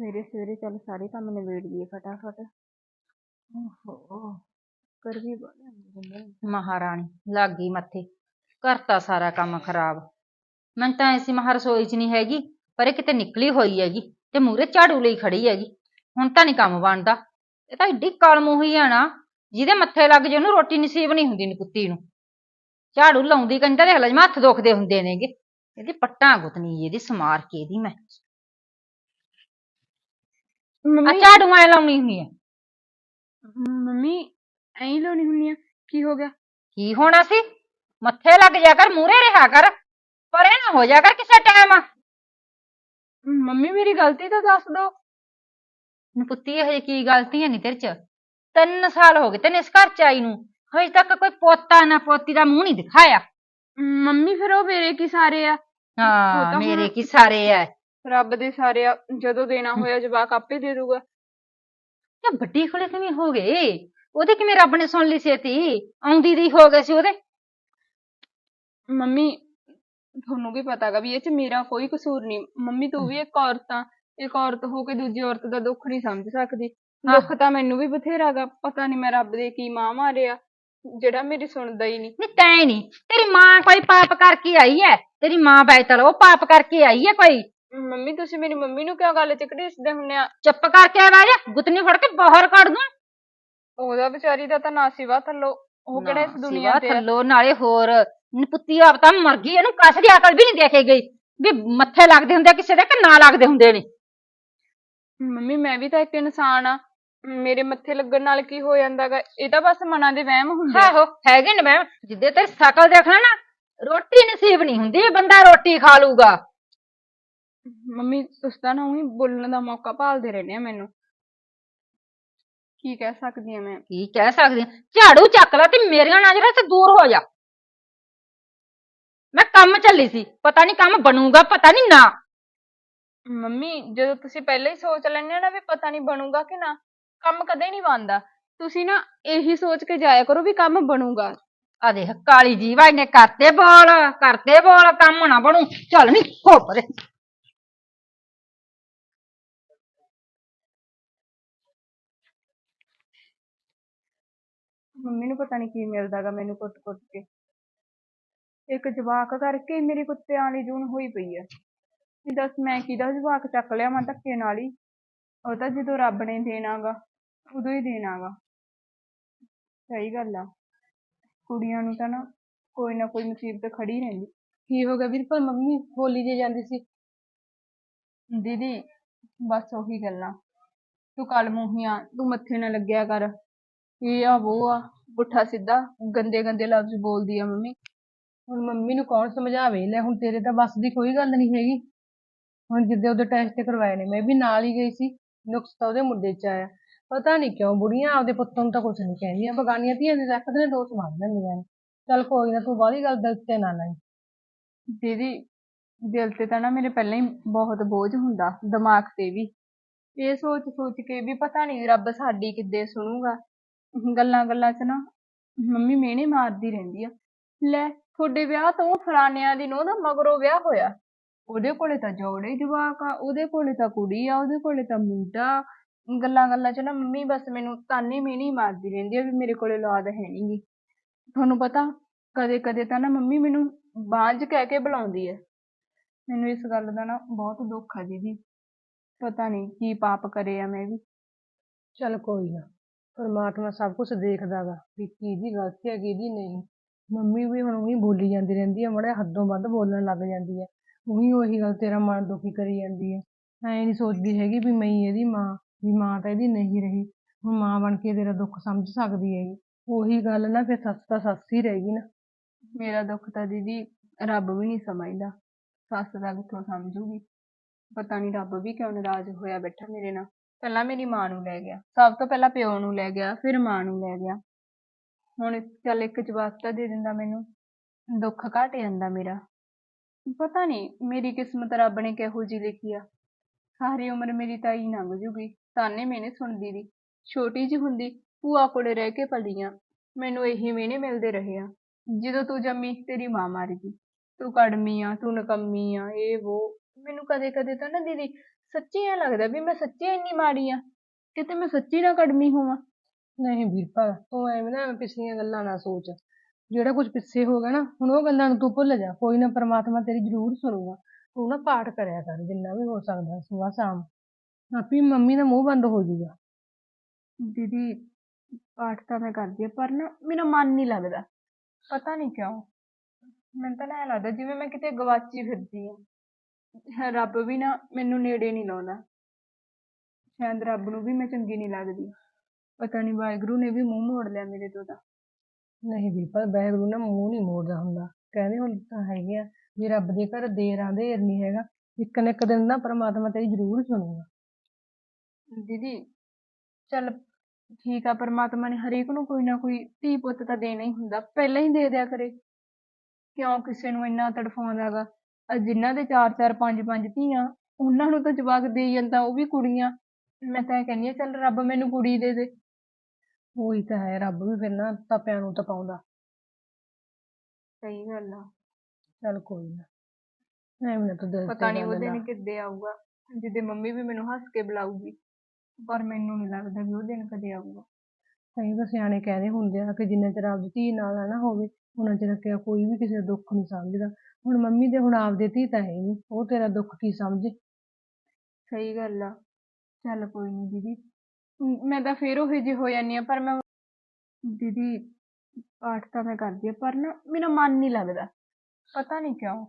ਸਵੇਰੇ ਸਵੇਰੇ ਚੱਲ ਸਾਰੇ ਕੰਮ ਨਿਬੇੜ ਲਈਏ ਫਟਾਫਟ। ਓਹੋ ਕਰ ਵੀ ਬੜਾ ਬੰਦੇ ਮਹਾਰਾਣੀ ਲੱਗ ਗਈ ਮੱਥੇ। ਕਰਤਾ ਸਾਰਾ ਕੰਮ ਖਰਾਬ। ਮੈਂ ਤਾਂ ਐਸੀ ਮਹਾ ਰਸੋਈ ਚ ਨਹੀਂ ਹੈਗੀ ਪਰ ਇਹ ਕਿਤੇ ਨਿਕਲੀ ਹੋਈ ਹੈਗੀ ਤੇ ਮੂਰੇ ਝਾੜੂ ਲਈ ਖੜੀ ਹੈਗੀ। ਹੁਣ ਤਾਂ ਨਹੀਂ ਕੰਮ ਬਣਦਾ। ਇਹ ਤਾਂ ਏਡੀ ਕਲਮੂਹੀ ਆ ਨਾ ਜਿਹਦੇ ਮੱਥੇ ਲੱਗ ਜੇ ਉਹਨੂੰ ਰੋਟੀ ਨਸੀਬ ਨਹੀਂ ਹੁੰਦੀ ਨੀ ਕੁੱਤੀ ਨੂੰ। ਝਾੜੂ ਲਾਉਂਦੀ ਕੰਜਾ ਦੇਖ ਲੈ ਜਿਵੇਂ ਹੱਥ ਦੁਖਦੇ ਹੁੰਦੇ ਨੇਗੇ। ਇਹਦੀ ਪੱਟਾਂ ਗੁੱਤਨੀ ਇਹਦੀ ਸਮਾਰ ਕੇ ਇਹਦੀ ਮੈਂ। ਆ ਮੰਮੀ ਝਾੜੂ ਐ ਲਾਉਣੀ ਹੁੰਦੀ ਹੈ ਮੰਮੀ ਐਂ ਲਾਉਣੀ ਹੁੰਦੀ ਆ। ਕੀ ਹੋ ਗਿਆ? ਕੀ ਹੋਣਾ ਸੀ? ਮੱਥੇ ਲੱਗ ਜਾ ਕਰ ਮੂਰੇ ਰਿਹਾ ਕਰ। ਪਰੇ ਨਾ ਹੋ ਜਾ ਕਰ ਕਿਸੇ ਟਾਈਮ ਮੰਮੀ ਮੇਰੀ ਗਲਤੀ ਤਾਂ ਦੱਸ ਦੋ। ਨੀ ਪੁੱਤੀ ਇਹ ਕੀ ਗਲਤੀ ਹੈ ਨੀ ਤੇਰੇ ਚ? ਤਿੰਨ ਸਾਲ ਹੋ ਗਏ ਤੈਨੂੰ ਇਸ ਘਰ ਚ ਆਈ ਨੂੰ। ਹਜੇ ਤੱਕ ਕੋਈ ਪੋਤਾ ਨਾ ਪੋਤੀ ਦਾ ਮੂੰਹ ਨਹੀਂ ਦਿਖਾਇਆ। ਮੰਮੀ ਫਿਰ ਉਹ ਮੇਰੇ ਕੀ ਸਾਰੇ ਆ? ਹਾਂ ਤਾਂ ਹੁਣ- ਮੇਰੇ ਕੀ ਸਾਰੇ ਐ ਰੱਬ ਦੇ ਸਾਰੇ ਆ ਜਦੋਂ ਦੇਣਾ ਹੋਇਆ ਜਵਾਕ ਆਪੇ ਦੇ ਦੂਗਾ। ਤੇ ਵੱਡੀ ਕੋਲੇ ਕਿਵੇਂ ਹੋ ਗਏ? ਉਹਦੇ ਕਿਵੇਂ ਰੱਬ ਨੇ ਸੁਣ ਲਈ ਛੇਤੀ? ਆਉਂਦੀ ਦੀ ਹੋ ਗਏ ਸੀ ਉਹਦੇ? ਮੰਮੀ ਤੁਹਾਨੂੰ ਵੀ ਪਤਾਗਾ ਵੀ ਇਹ ਚ ਮੇਰਾ ਕੋਈ ਕਸੂਰ ਨਹੀਂ। ਮੰਮੀ ਤੂੰ ਵੀ ਇੱਕ ਔਰਤ ਆ। ਇੱਕ ਔਰਤ ਹੋ ਕੇ ਦੂਜੀ ਔਰਤ ਦਾ ਦੁੱਖ ਨਹੀਂ ਸਮਝ ਸਕਦੀ। ਦੁੱਖ ਤਾਂ ਮੈਨੂੰ ਵੀ ਬਥੇਰਾਗਾ ਪਤਾ ਨਹੀਂ ਮੈਂ ਰੱਬ ਦੇ ਕੀ ਮਾਂ ਮਾਰਿਆ। ਜਿਹੜਾ ਮੇਰੀ ਸੁਣਦਾ ਹੀ ਨਹੀਂ। ਨੀ ਤੈਂ ਨਹੀਂ। ਤੇਰੀ ਮਾਂ ਕੋਈ ਪਾਪ ਕਰਕੇ ਆਈ ਐ? ਤੇਰੀ ਮਾਂ ਬੈਤਲ ਉਹ ਪਾਪ ਕਰਕੇ ਆਈ ਐ ਕੋਈ? ਮੰਮੀ ਤੁਸੀਂ ਮੇਰੀ ਮੰਮੀ ਨੂੰ ਕਿਉਂ ਗੱਲ ਚ ਘੜੀਸਦੇ ਹੁੰਨੇ ਆ? ਚੁੱਪ ਕਰਕੇ ਆ ਜਾ ਗੁੱਤਨੀ ਫੜ ਕੇ ਬਾਹਰ ਕੱਢ ਦੂੰ। ਉਹਦਾ ਵਿਚਾਰੀ ਦਾ ਤਾਂ ਨਾਸੀਵਾ ਥੱਲੋ ਉਹ ਕਿਹੜਾ ਇਸ ਨਾ, ਦੁਨੀਆ ਸਿਵਾ ਤੇ ਆ। ਥੱਲੋਂ ਨਾਲੇ ਹੋਰ ਨੀ ਪੁੱਤੀ ਆਪ ਤਾਂ ਮਰ ਗਈ ਇਹਨੂੰ ਕਸ ਦੀ ਅਕਲ ਵੀ ਨਹੀਂ ਦੇਖੇ ਗਈ। ਵੀ ਮੱਥੇ ਲੱਗਦੇ ਹੁੰਦੇ ਆ ਕਿਸੇ ਦੇ ਕਿ ਨਾ ਲੱਗਦੇ ਹੁੰਦੇ ਨੇ। ਮੰਮੀ ਮੈਂ ਵੀ ਤਾਂ ਇੱਕ ਇਨਸਾਨ ਆ। ਮੇਰੇ ਮੱਥੇ ਲੱਗਣ ਨਾਲ ਕੀ ਹੋ ਜਾਂਦਾਗਾ ਇਹ ਤਾਂ ਬਸ ਮਨਾਂ ਦੇ ਵਹਿਮ ਹੁੰਦੇ ਆ। ਆਹੋ ਹੈਗੇ ਨੇ ਮੈਂ ਜਿੱਦੇ ਤੇਰੀ ਸ਼ਕਲ ਦੇਖਣਾ ਨਾ ਰੋਟੀ ਨਸੀਬ ਨਹੀਂ ਹੁੰਦੀ ਬੰਦਾ ਰੋਟੀ ਖਾ ਲੂਗਾ। ਮੰਮੀ ਤੁਸੀਂ ਤਾਂ ਨਾ ਉਹੀ ਬੋਲਣ ਦਾ ਮੌਕਾ ਭਾਲਦੇ ਰਹਿੰਦੇ ਆ ਮੈਨੂੰ। ਕੀ ਕਹਿ ਸਕਦੀ ਆ ਮੈਂ? ਕੀ ਕਹਿ ਸਕਦੀ ਆਂ? ਝਾੜੂ ਚੱਕ ਲੈ ਤੇ ਮੇਰੀਆਂ ਨਜ਼ਰਾਂ ਤੋਂ ਦੂਰ ਹੋ ਜਾ। ਮੈਂ ਕੰਮ ਚੱਲੀ ਸੀ ਪਤਾ ਨਹੀਂ ਕੰਮ ਬਣੂਗਾ ਪਤਾ ਨਹੀਂ ਨਾ। ਮੰਮੀ ਜਦੋਂ ਤੁਸੀਂ ਪਹਿਲਾਂ ਹੀ ਸੋਚ ਲੈਂਦੇ ਹੋ ਨਾ ਵੀ ਪਤਾ ਨਹੀਂ ਬਣੂਗਾ ਕਿ ਨਾ ਕੰਮ ਕਦੇ ਨਹੀਂ ਬਣਦਾ। ਤੁਸੀਂ ਨਾ ਇਹੀ ਸੋਚ ਕੇ ਜਾਇਆ ਕਰੋ ਵੀ ਕੰਮ ਬਣੂਗਾ। ਆ ਦੇਖ ਕਾਲੀ ਜੀਵਾ ਇਹਨੇ ਕਰਤੇ ਬੋਲ ਕਰਤੇ ਬੋਲ ਕੰਮ ਨਾ ਬਣੂ। ਚੱਲ ਨੀ ਹੋ ਪਰੇ ਮੰਮੀ ਨੂੰ ਪਤਾ ਨਹੀਂ ਕੀ ਮਿਲਦਾਗਾ ਮੈਨੂੰ ਕੁੱਟ-ਕੁੱਟ ਕੇ। ਇੱਕ ਜਵਾਕ ਕਰਕੇ ਹੀ ਮੇਰੀ ਕੁੱਤਿਆਂ ਵਾਲੀ ਜੂਨ ਹੋਈ ਪਈ ਆ। ਵੀ ਦੱਸ ਮੈਂ ਕਿਹਦਾ ਜਵਾਕ ਚੱਕ ਲਿਆ ਮੈਂ ਧੱਕੇ ਨਾਲ ਹੀ? ਉਹ ਤਾਂ ਜਦੋਂ ਰੱਬ ਨੇ ਦੇਣਾਗਾ ਉਦੋਂ ਹੀ ਦੇਣਾਗਾ ਸਹੀ ਗੱਲ ਆ। ਕੁੜੀਆਂ ਨੂੰ ਤਾਂ ਨਾ ਕੋਈ ਨਾ ਕੋਈ ਮੁਸੀਬਤ ਖੜੀ ਰਹਿੰਦੀ। ਕੀ ਹੋ ਗਿਆ ਵੀਰਪਾਲ ਮੰਮੀ ਬੋਲੀ ਜੇ ਜਾਂਦੀ ਸੀ? ਦੀਦੀ ਬਸ ਉਹੀ ਗੱਲਾਂ। ਤੂੰ ਕੱਲ ਮੂੰਹੀਆਂ ਤੂੰ ਮੱਥੇ ਨਾ ਲੱਗਿਆ ਕਰ। ਇਹ ਆ ਉਹ ਆ, ਪੁੱਠਾ ਸਿੱਧਾ, ਗੰਦੇ ਗੰਦੇ ਲਫ਼ਜ਼ ਬੋਲਦੀ ਆ ਮੰਮੀ। ਹੁਣ ਮੰਮੀ ਨੂੰ ਕੌਣ ਸਮਝਾਵੇ? ਲੈ ਹੁਣ ਤੇਰੇ ਤਾਂ ਬਸ ਦੀ ਕੋਈ ਗੱਲ ਨਹੀਂ ਹੈਗੀ। ਹੁਣ ਜਿੱਦੇ ਉਹਦੇ ਟੈਸਟ ਕਰਵਾਏ ਨੇ, ਮੈਂ ਵੀ ਨਾਲ ਹੀ ਗਈ ਸੀ। ਨੁਕਸ ਤਾਂ ਉਹਦੇ ਮੁੰਡੇ 'ਚ ਆਇਆ। ਪਤਾ ਨਹੀਂ ਕਿਉਂ ਬੁੜੀਆਂ ਆਪਦੇ ਪੁੱਤਾਂ ਨੂੰ ਤਾਂ ਕੁਛ ਨਹੀਂ ਕਹਿੰਦੀਆਂ। ਬਗਾਨੀਆਂ ਧੀਆਂ ਦੇ ਰੱਖਦੇ ਨੇ ਦੋਸਤ ਮੰਨ ਲੈਂਦੀਆਂ ਨੇ। ਚੱਲ ਕੋਈ ਨਾ, ਤੂੰ ਬਾਹਲੀ ਗੱਲ ਦਿਲ ਤੇ ਨਾ ਲਾਈ। ਦੀਦੀ, ਦਿਲ ਤੇ ਤਾਂ ਨਾ ਮੇਰੇ ਪਹਿਲਾਂ ਹੀ ਬਹੁਤ ਬੋਝ ਹੁੰਦਾ, ਦਿਮਾਗ ਤੇ ਵੀ। ਇਹ ਸੋਚ ਸੋਚ ਕੇ ਵੀ ਪਤਾ ਨਹੀਂ ਰੱਬ ਸਾਡੀ ਕਿੱਦੇ ਸੁਣੂਗਾ। ਗੱਲਾਂ ਗੱਲਾਂ 'ਚ ਨਾ ਮੰਮੀ ਮਿਹਣੇ ਮਾਰਦੀ ਰਹਿੰਦੀ ਆ। ਲੈ, ਤੁਹਾਡੇ ਵਿਆਹ ਤੋਂ ਫਲਾਨਿਆਂ ਦੀ ਨੂੰਹ ਦਾ ਮਗਰੋਂ ਵਿਆਹ ਹੋਇਆ। ਉਹਦੇ ਕੋਲੇ ਤਾਂ ਜੋੜੇ ਜਵਾਕ ਆ, ਉਹਦੇ ਕੋਲੇ ਤਾਂ ਕੁੜੀ ਆ, ਉਹਦੇ ਕੋਲੇ ਤਾਂ ਮੁੰਡਾ ਗੱਲਾਂ ਗੱਲਾਂ 'ਚ ਨਾ ਮੰਮੀ ਬਸ ਮੈਨੂੰ ਤਾਨੇ ਮਿਹਣੇ ਮਾਰਦੀ ਰਹਿੰਦੀ ਆ ਵੀ ਮੇਰੇ ਕੋਲੇ ਔਲਾਦ ਹੈ ਨੀ ਗੀ। ਤੁਹਾਨੂੰ ਪਤਾ, ਕਦੇ ਕਦੇ ਤਾਂ ਨਾ ਮੰਮੀ ਮੈਨੂੰ ਬਾਂਝ ਕਹਿ ਕੇ ਬੁਲਾਉਂਦੀ ਹੈ ਮੈਨੂੰ ਇਸ ਗੱਲ ਦਾ ਨਾ ਬਹੁਤ ਦੁੱਖ ਆ ਦੀਦੀ। ਪਤਾ ਨਹੀਂ ਕੀ ਪਾਪ ਕਰੇ ਆ ਮੈਂ ਵੀ। ਚੱਲ ਕੋਈ ਨਾ। ਪਰਮਾਤਮਾ ਸਭ ਕੁਝ ਦੇਖਦਾ ਗਾ ਵੀ ਕਿਹਦੀ ਗਲਤੀ ਹੈ ਕਿਹਦੀ ਨਹੀਂ। ਮੰਮੀ ਵੀ ਹੁਣ ਉਹੀ ਬੋਲੀ ਜਾਂਦੀ ਰਹਿੰਦੀ ਹੈ ਮੜੇ ਹੱਦੋਂ ਵੱਧ ਬੋਲਣ ਲੱਗ ਜਾਂਦੀ ਹੈ ਉਹੀ ਉਹੀ ਗੱਲ ਤੇਰਾ ਮਨ ਦੁਖੀ ਕਰੀ ਜਾਂਦੀ ਹੈ ਐ ਨਹੀਂ ਸੋਚਦੀ ਹੈਗੀ ਵੀ ਮੈਂ ਹੀ ਇਹਦੀ ਮਾਂ, ਵੀ ਮਾਂ ਤਾਂ ਇਹਦੀ ਨਹੀਂ ਰਹੀ। ਹੁਣ ਮਾਂ ਬਣ ਕੇ ਤੇਰਾ ਦੁੱਖ ਸਮਝ ਸਕਦੀ ਹੈਗੀ। ਉਹੀ ਗੱਲ ਨਾ ਫਿਰ ਸੱਸ ਤਾਂ ਸੱਸ ਹੀ ਰਹਿ ਗਈ ਨਾ। ਮੇਰਾ ਦੁੱਖ ਤਾਂ ਦੀਦੀ ਰੱਬ ਵੀ ਨਹੀਂ ਸਮਝਦਾ। ਸੱਸ ਦਾ ਕਿੱਥੋਂ ਸਮਝੂਗੀ? ਪਤਾ ਨਹੀਂ ਰੱਬ ਵੀ ਕਿਉਂ ਨਾਰਾਜ਼ ਹੋਇਆ ਬੈਠਾ ਮੇਰੇ ਨਾਲ। ਪਹਿਲਾਂ ਮੇਰੀ ਮਾਂ ਨੂੰ ਲੈ ਗਿਆ। ਸਭ ਤੋਂ ਪਹਿਲਾਂ ਪਿਓ ਨੂੰ ਲੈ ਗਿਆ, ਫਿਰ ਮਾਂ ਨੂੰ ਲੈ ਗਿਆ। ਹੁਣ ਚੱਲ ਇੱਕ ਜਵਾਬ ਤਾਂ ਦੇ ਦਿੰਦਾ ਮੈਨੂੰ। ਦੁੱਖ ਘਟ ਜਾਂਦਾ ਮੇਰਾ। ਪਤਾ ਨਹੀਂ, ਮੇਰੀ ਕਿਸਮਤ ਰੱਬ ਨੇ ਕਿਹੋ ਜਿਹੀ ਲਿਖੀ ਆ। ਸਾਰੀ ਉਮਰ ਮੇਰੀ ਤਾਈ ਲੰਘ ਜੂਗੀ, ਤਾਨੇ ਮੈਨੇ ਸੁਣਦੀ ਦੀ ਛੋਟੀ ਜਿਹੀ ਹੁੰਦੀ, ਭੂਆ ਕੋਲੇ ਰਹਿ ਕੇ ਪਲੀ ਆ ਮੈਨੂੰ ਇਹੀ ਮਿਹਣੇ ਮਿਲਦੇ ਰਹੇ ਆ। ਜਦੋਂ ਤੂੰ ਜੰਮੀ, ਤੇਰੀ ਮਾਂ ਮਰ ਗਈ। ਤੂੰ ਕੜਮੀ ਆ, ਤੂੰ ਨਕੰਮੀ ਆ, ਇਹ ਉਹ ਮੈਨੂੰ ਕਦੇ ਕਦੇ ਤਾਂ ਨਾ ਦੀਦੀ ਸੱਚੀ ਐ ਲੱਗਦਾ ਵੀ ਮੈਂ ਸੱਚੀ ਇੰਨੀ ਮਾੜੀ ਆ ਕਿਤੇ ਮੈਂ ਸੱਚੀ ਨਾ ਕੜਮੀ ਹੋਵਾਂ। ਨਹੀਂ ਵੀਰਪਾਲ ਤੂੰ ਐਵੇਂ ਨਾ ਪਿਛਲੀਆਂ ਗੱਲਾਂ ਨਾ ਸੋਚ। ਜਿਹੜਾ ਕੁਝ ਪਿੱਛੇ ਹੋ ਗਿਆ ਨਾ ਹੁਣ ਉਹ ਗੱਲਾਂ ਨੂੰ ਤੂੰ ਭੁੱਲ ਜਾ। ਕੋਈ ਨਾ ਪ੍ਰਮਾਤਮਾ ਤੇਰੀ ਜ਼ਰੂਰ ਸੁਣੂਗਾ। ਤੂੰ ਨਾ ਪਾਠ ਕਰਿਆ ਕਰ ਜਿੰਨਾ ਵੀ ਹੋ ਸਕਦਾ ਸੁਬਾਹ ਸ਼ਾਮ। ਆਪੀ ਮੰਮੀ ਦਾ ਮੂੰਹ ਬੰਦ ਹੋ ਜਾਊਗਾ ਦੀਦੀ ਪਾਠ ਤਾਂ ਮੈਂ ਕਰਦੀ ਆ ਪਰ ਨਾ ਮੇਰਾ ਮਨ ਨਹੀਂ ਲੱਗਦਾ। ਪਤਾ ਨਹੀਂ ਕਿਉਂ। ਮੈਨੂੰ ਤਾਂ ਨਾ ਐਂ ਲੱਗਦਾ ਜਿਵੇਂ ਮੈਂ ਕਿਤੇ ਗਵਾਚੀ ਫਿਰਦੀ ਆ। ਰੱਬ ਵੀ ਨਾ ਮੈਨੂੰ ਨੇੜੇ ਨਹੀਂ ਲਾਉਂਦਾ। ਸ਼ਾਇਦ ਰੱਬ ਨੂੰ ਵੀ ਮੈਂ ਚੰਗੀ ਨਹੀਂ ਲੱਗਦੀ। ਪਤਾ ਨਹੀਂ ਵਾਹਿਗੁਰੂ ਨੇ ਵੀ ਮੂੰਹ ਮੋੜ ਲਿਆ ਮੇਰੇ ਤੋਂ ਤਾਂ। ਨਹੀਂ ਵੀਰਪਾਲ ਵਾਹਿਗੁਰੂ ਨਾ ਮੂੰਹ ਨਹੀਂ ਮੋੜਦਾ ਹੁੰਦਾ। ਕਹਿੰਦੇ ਹੁਣ ਤਾਂ ਹੈਗੇ ਆ ਵੀ ਰੱਬ ਦੇ ਘਰ ਦੇਰ ਆਂਦੇ ਨਹੀਂ ਹੈਗਾ। ਇੱਕ ਨਾ ਇੱਕ ਦਿਨ ਨਾ ਪ੍ਰਮਾਤਮਾ ਤੇਰੀ ਜ਼ਰੂਰ ਸੁਣੂਗਾ। ਦੀਦੀ ਚੱਲ ਠੀਕ ਆ ਪਰਮਾਤਮਾ ਨੇ ਹਰੇਕ ਨੂੰ ਕੋਈ ਨਾ ਕੋਈ ਧੀ ਪੁੱਤ ਤਾਂ ਦੇਣਾ ਹੀ ਹੁੰਦਾ। ਪਹਿਲਾਂ ਹੀ ਦੇ ਦਿਆ ਕਰੇ। ਕਿਉਂ ਕਿਸੇ ਨੂੰ ਇੰਨਾ ਤੜਫਾਉਂਦਾ ਗਾ? ਆਹ ਜਿਨ੍ਹਾਂ ਦੇ ਚਾਰ ਚਾਰ ਪੰਜ ਪੰਜ ਧੀਆਂ ਉਹਨਾਂ ਨੂੰ ਤਾਂ ਜਵਾਕ ਦੇਈ ਜਾਂਦਾ ਉਹ ਵੀ ਕੁੜੀਆਂ। ਮੈਂ ਤਾਂ ਇਹ ਕਹਿੰਦੀ ਆ ਚੱਲ ਰੱਬ ਮੈਨੂੰ ਕੁੜੀ ਦੇ ਦੇ। ਉਹੀ ਤਾਂ ਹੈ ਰੱਬ ਵੀ ਫਿਰ ਨਾ ਤਪਿਆਂ ਨੂੰ ਤਪਾਉਂਦਾ। ਸਹੀ ਗੱਲ ਆ। ਚੱਲ ਕੋਈ ਨਾ ਐਵੇਂ ਨਾ ਤੂੰ ਦਿਲ ਪਤਾ ਤੇ ਨਹੀਂ ਉਹ ਗੱਲ। ਦਿਨ ਕਿੱਦੇ ਆਊਗਾ। ਜਿੱਦੇ ਮੰਮੀ ਵੀ ਮੈਨੂੰ ਹੱਸ ਕੇ ਬੁਲਾਊਗੀ ਪਰ ਮੈਨੂੰ ਨਹੀਂ ਲੱਗਦਾ ਵੀ ਉਹ ਦਿਨ ਕਦੇ ਆਊਗਾ। ਕਈ ਤਾਂ ਸਿਆਣੇ ਕਹਿੰਦੇ ਹੁੰਦੇ ਆ ਕਿ ਜਿੰਨਾ ਚਿਰ ਆਪਦੀ ਧੀ ਨਾਲ ਨਾ ਹੋਵੇ ਉਹਨਾਂ ਚਿਰ ਕਿ ਕੋਈ ਵੀ ਕਿਸੇ ਦਾ ਦੁੱਖ ਨਹੀਂ ਸਮਝਦਾ। ਹੁਣ ਮੰਮੀ ਦੇ ਹੁਣ ਆਪਦੀ ਧੀ ਤਾਂ ਹੈ ਨਹੀਂ, ਉਹ ਤੇਰਾ ਦੁੱਖ ਕੀ ਸਮਝੇ? ਸਹੀ ਗੱਲ ਆ, ਚੱਲ ਕੋਈ ਨਹੀਂ ਦੀਦੀ ਮ- ਮੈਂ ਤਾਂ ਫੇਰ ਉਹੇ ਜਿਹੀ ਹੋ ਜਾਂਦੀ ਆ ਪਰ ਮੈਂ ਦੀਦੀ, ਪਾਠ ਤਾਂ ਮੈਂ ਕਰਦੀ ਆ ਪਰ ਨਾ ਮੇਰਾ ਮਨ ਨਹੀਂ ਲੱਗਦਾ, ਪਤਾ ਨਹੀਂ ਕਿਉਂ,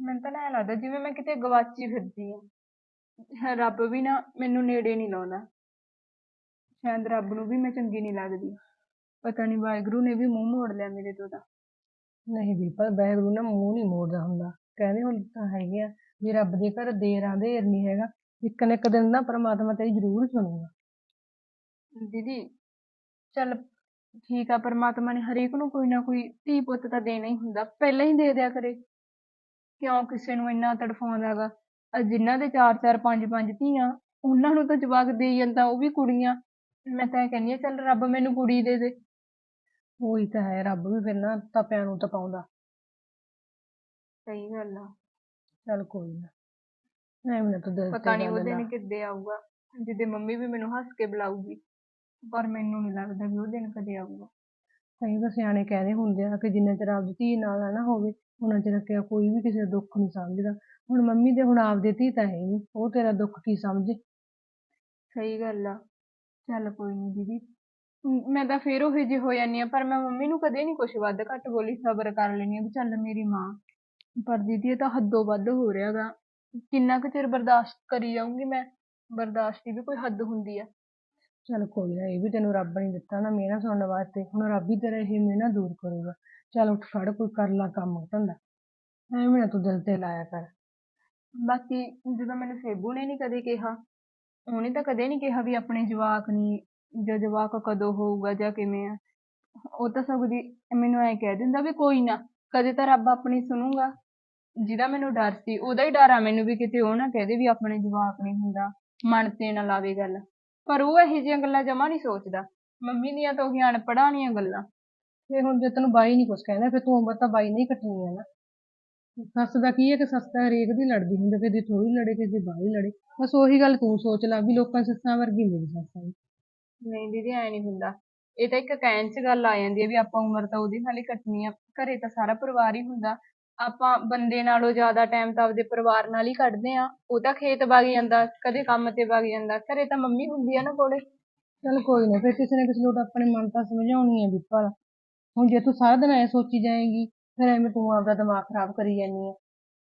ਮੈਨੂੰ ਤਾਂ ਨਾ ਐਂ ਲੱਗਦਾ ਜਿਵੇਂ ਮੈਂ ਕਿਤੇ ਗਵਾਚੀ ਫਿਰਦੀ ਆ ਰੱਬ ਵੀ ਨਾ ਮੈਨੂੰ ਨੇੜੇ ਨਹੀਂ ਲਾਉਂਦਾ, ਸ਼ਾਇਦ ਰੱਬ ਨੂੰ ਵੀ ਮੈਂ ਚੰਗੀ ਨਹੀਂ ਲੱਗਦੀ, ਪਤਾ ਨਹੀਂ ਵਾਹਿਗੁਰੂ ਨੇ ਵੀ ਮੂੰਹ ਮੋੜ ਲਿਆ ਮੇਰੇ ਤੋਂ ਤਾਂ। ਨਹੀਂ ਵੀਰਪਾਲ ਵਾਹਿਗੁਰੂ ਨਾ ਮੂੰਹ ਨਹੀਂ ਮੋੜਦਾ ਹੁੰਦਾ। ਕਹਿੰਦੇ ਹੁਣ ਤਾਂ ਹੈਗੇ ਆ ਵੀ ਰੱਬ ਦੇ ਘਰ ਦੇਰ ਆ ਦੇਰ ਨਹੀਂ ਹੈਗਾ, ਇੱਕ ਨਾ ਇੱਕ ਦਿਨ ਨਾ ਪ੍ਰਮਾਤਮਾ ਤੇਰੀ ਜ਼ਰੂਰ ਸੁਣੂਗਾ। ਦੀਦੀ, ਚੱਲ ਠੀਕ ਆ, ਪਰਮਾਤਮਾ ਨੇ ਹਰੇਕ ਨੂੰ ਕੋਈ ਨਾ ਕੋਈ ਧੀ ਪੁੱਤ ਤਾਂ ਦੇਣਾ ਹੀ ਹੁੰਦਾ, ਪਹਿਲਾਂ ਹੀ ਦੇ ਦਿਆ ਕਰੇ। ਕਿਉਂ ਕਿਸੇ ਨੂੰ ਇੰਨਾ ਤੜਫਾਉਂਦਾ ਗਾ ਆਹ ਜਿਨ੍ਹਾਂ ਦੇ ਚਾਰ ਚਾਰ, ਪੰਜ ਪੰਜ ਧੀਆਂ, ਉਹਨਾਂ ਨੂੰ ਤਾਂ ਜਵਾਕ ਦੇਈ ਜਾਂਦਾ, ਉਹ ਵੀ ਕੁੜੀਆਂ। ਮੈਂ ਤਾਂ ਇਹ ਕਹਿੰਦੀ ਆ ਚੱਲ ਰੱਬ ਮੈਨੂੰ ਕੁੜੀ ਦੇ ਦੇ। ਉਹੀ ਤਾਂ ਹੈ ਰੱਬ ਵੀ ਫਿਰ ਨਾ ਤਪਿਆਂ ਨੂੰ ਤਪਾਉਂਦਾ। ਸਹੀ ਗੱਲ ਆ। ਚੱਲ ਕੋਈ ਨਾ ਐਵੇਂ ਨਾ ਤੂੰ ਦਿਲ ਪਤਾ ਨਹੀਂ ਉਹ ਗੱਲ ਲਾ। ਦਿਨ ਕਿੱਦੇ ਆਊਗਾ ਜਿੱਦੇ ਮੰਮੀ ਵੀ ਮੈਨੂੰ ਹੱਸ ਕੇ ਬੁਲਾਊਗੀ ਪਰ ਮੈਨੂੰ ਨਹੀਂ ਲੱਗਦਾ ਵੀ ਉਹ ਦਿਨ ਕਦੇ ਆਊਗਾ। ਕਈ ਤਾਂ ਸਿਆਣੇ ਕਹਿੰਦੇ ਹੁੰਦੇ ਆ ਕਿ ਜਿੰਨਾ ਚਿਰ ਆਪਦੀ ਧੀ ਨਾਲ ਨਾ ਹੋਵੇ ਉਹਨਾਂ ਚਿਰ ਕਿ ਕੋਈ ਵੀ ਕਿਸੇ ਦਾ ਦੁੱਖ ਨਹੀਂ ਸਮਝਦਾ। ਹੁਣ ਮੰਮੀ ਦੇ ਹੁਣ ਆਪਦੀ ਧੀ ਤਾਂ ਹੈ ਨਹੀਂ ਉਹ ਤੇਰਾ ਦੁੱਖ ਕੀ ਸਮਝੇ? ਸਹੀ ਗੱਲ ਆ। ਚੱਲ ਕੋਈ ਨਹੀਂ ਦੀਦੀ ਮ- ਮੈਂ ਤਾਂ ਫੇਰ ਉਹੇ ਜਿਹੀ ਹੋ ਜਾਂਦੀ ਆ ਪਰ ਮੈਂ ਮੰਮੀ ਨੂੰ ਕਦੇ ਨਹੀਂ ਕੁਛ ਵੱਧ ਘੱਟ ਬੋਲੀ ਸਬਰ ਕਰ ਲੈਂਦੀ ਆ ਵੀ ਚੱਲ ਮੇਰੀ ਮਾਂ। ਪਰ ਦੀਦੀ ਇਹ ਤਾਂ ਹੱਦੋਂ ਵੱਧ ਹੋ ਰਿਹਾ ਗਾ ਕਿੰਨਾ ਕੁ ਚਿਰ ਬਰਦਾਸ਼ਤ ਕਰੀ ਜਾਊਂਗੀ ਮੈਂ? ਬਰਦਾਸ਼ਤ ਦੀ ਵੀ ਕੋਈ ਹੱਦ ਹੁੰਦੀ ਆ। ਚੱਲ ਕੋਈ ਨਾ ਇਹ ਵੀ ਤੈਨੂੰ ਰੱਬ ਨੇ ਦਿੱਤਾ ਨਾ ਮਿਹਨਤ ਸੁਣਨ ਵਾਸਤੇ। ਹੁਣ ਰੱਬ ਹੀ ਤੇਰਾ ਇਹ ਮਿਹਨਤ ਦੂਰ ਕਰੂਗਾ। ਚੱਲ ਉੱਠ ਫੜ ਕੋਈ ਕਰ ਲਾ ਕੰਮ ਧੰਦਾ। ਐਵੇਂ ਨਾ ਤੂੰ ਦਿਲ ਤੇ ਲਾਇਆ ਕਰ। ਬਾਕੀ ਜਦੋਂ ਮੈਨੂੰ ਸੇਬੂ ਨੇ ਨਹੀਂ ਕਦੇ ਕਿਹਾ ਉਹਨੇ ਤਾਂ ਕਦੇ ਨਹੀਂ ਕਿਹਾ ਵੀ ਆਪਣੇ ਜਵਾਕ ਨਹੀਂ ਜਾਂ ਜਵਾਕ ਕਦੋਂ ਹੋਊਗਾ ਜਾਂ ਕਿਵੇਂ ਆ, ਉਹ ਤਾਂ ਸਗੋਂ ਦੀ, ਮੈਨੂੰ ਐਂ ਕਹਿ ਦਿੰਦਾ ਵੀ ਕੋਈ ਨਾ, ਕਦੇ ਤਾਂ ਰੱਬ ਆਪਣੀ ਸੁਣੂਗਾ। ਜਿਹਦਾ ਮੈਨੂੰ ਡਰ ਸੀ, ਉਹਦਾ ਹੀ ਡਰ ਆ, ਮੈਨੂੰ ਵੀ ਕਿਤੇ ਉਹ ਨਾ ਕਹਦੇ ਵੀ ਆਪਣੇ ਜਵਾਕ ਨਹੀਂ ਹੁੰਦਾ, ਮਨ ਤੇ ਨਾ ਲਾਵੇ ਗੱਲ। ਪਰ ਉਹ ਇਹੋ ਜਿਹੀਆਂ ਗੱਲਾਂ ਜਮਾ ਨਹੀਂ ਸੋਚਦਾ। ਮੰਮੀ ਦੀਆਂ ਤਾਂ ਉਹੀ ਅਨਪੜ੍ਹਾਂ ਵਾਲੀਆਂ ਗੱਲਾਂ। ਤੇ ਹੁਣ ਜੇ ਤੈਨੂੰ ਬਾਈ ਨਹੀਂ ਕੁਛ ਕਹਿੰਦਾ, ਫਿਰ ਤੂੰ ਉਮਰ ਤਾਂ ਬਾਈ ਨਹੀਂ ਕੱਟਣੀ ਹੈ ਨਾ। ਸੱਸ ਦਾ ਕੀ ਹੈ ਕਿ ਸੱਸ ਤਾਂ ਹਰੇਕ ਦੀ ਲੜਦੀ ਹੁੰਦੀ ਫਿਰ ਜੇ ਥੋੜੀ ਲੜੇ ਕਿ ਜੇ ਬਾਹਲੀ ਲੜੇ। ਬਸ ਉਹੀ ਗੱਲ ਤੂੰ ਸੋਚ ਲਾ ਵੀ ਲੋਕਾਂ ਸੱਸਾਂ ਵਰਗੀ ਮੇਰੀ ਸੱਸ ਆ। ਨਹੀਂ ਦੀਦੀ, ਐ ਨਹੀਂ ਹੁੰਦਾ। ਇਹ ਤਾਂ ਇੱਕ ਕਹਿਣ 'ਚ ਗੱਲ ਆ ਜਾਂਦੀ ਹੈ ਵੀ ਆਪਾਂ ਉਮਰ ਤਾਂ ਉਹਦੇ ਨਾਲ ਹੀ ਕੱਟਣੀ ਆ। ਘਰੇ ਤਾਂ ਸਾਰਾ ਪਰਿਵਾਰ ਹੀ ਹੁੰਦਾ। ਆਪਾਂ ਬੰਦੇ ਨਾਲੋਂ ਜ਼ਿਆਦਾ ਟਾਈਮ ਤਾਂ ਆਪਦੇ ਪਰਿਵਾਰ ਨਾਲ ਹੀ ਕੱਢਦੇ ਆ ਉਹ ਤਾਂ ਖੇਤ ਵਗ ਜਾਂਦਾ, ਕਦੇ ਕੰਮ ਤੇ ਵਗ ਜਾਂਦਾ। ਘਰੇ ਤਾਂ ਮੰਮੀ ਹੁੰਦੀ ਆ ਨਾ ਕੋਲੇ। ਚੱਲ ਕੋਈ ਨਾ, ਫਿਰ ਕਿਸੇ ਨਾ ਕਿਸੇ ਲੋਟ ਆਪਣੇ ਮਨ ਤਾਂ ਸਮਝਾਉਣੀ ਹੈ ਵੀਰਪਾਲ ਹੁਣ ਜੇ ਤੂੰ ਸਾਰਾ ਦਿਨ ਐ ਸੋਚੀ ਜਾਏਂਗੀ, ਫਿਰ ਐਵੇਂ ਤੂੰ ਆਪਦਾ ਦਿਮਾਗ ਖਰਾਬ ਕਰੀ ਜਾਂਦੀ ਹੈ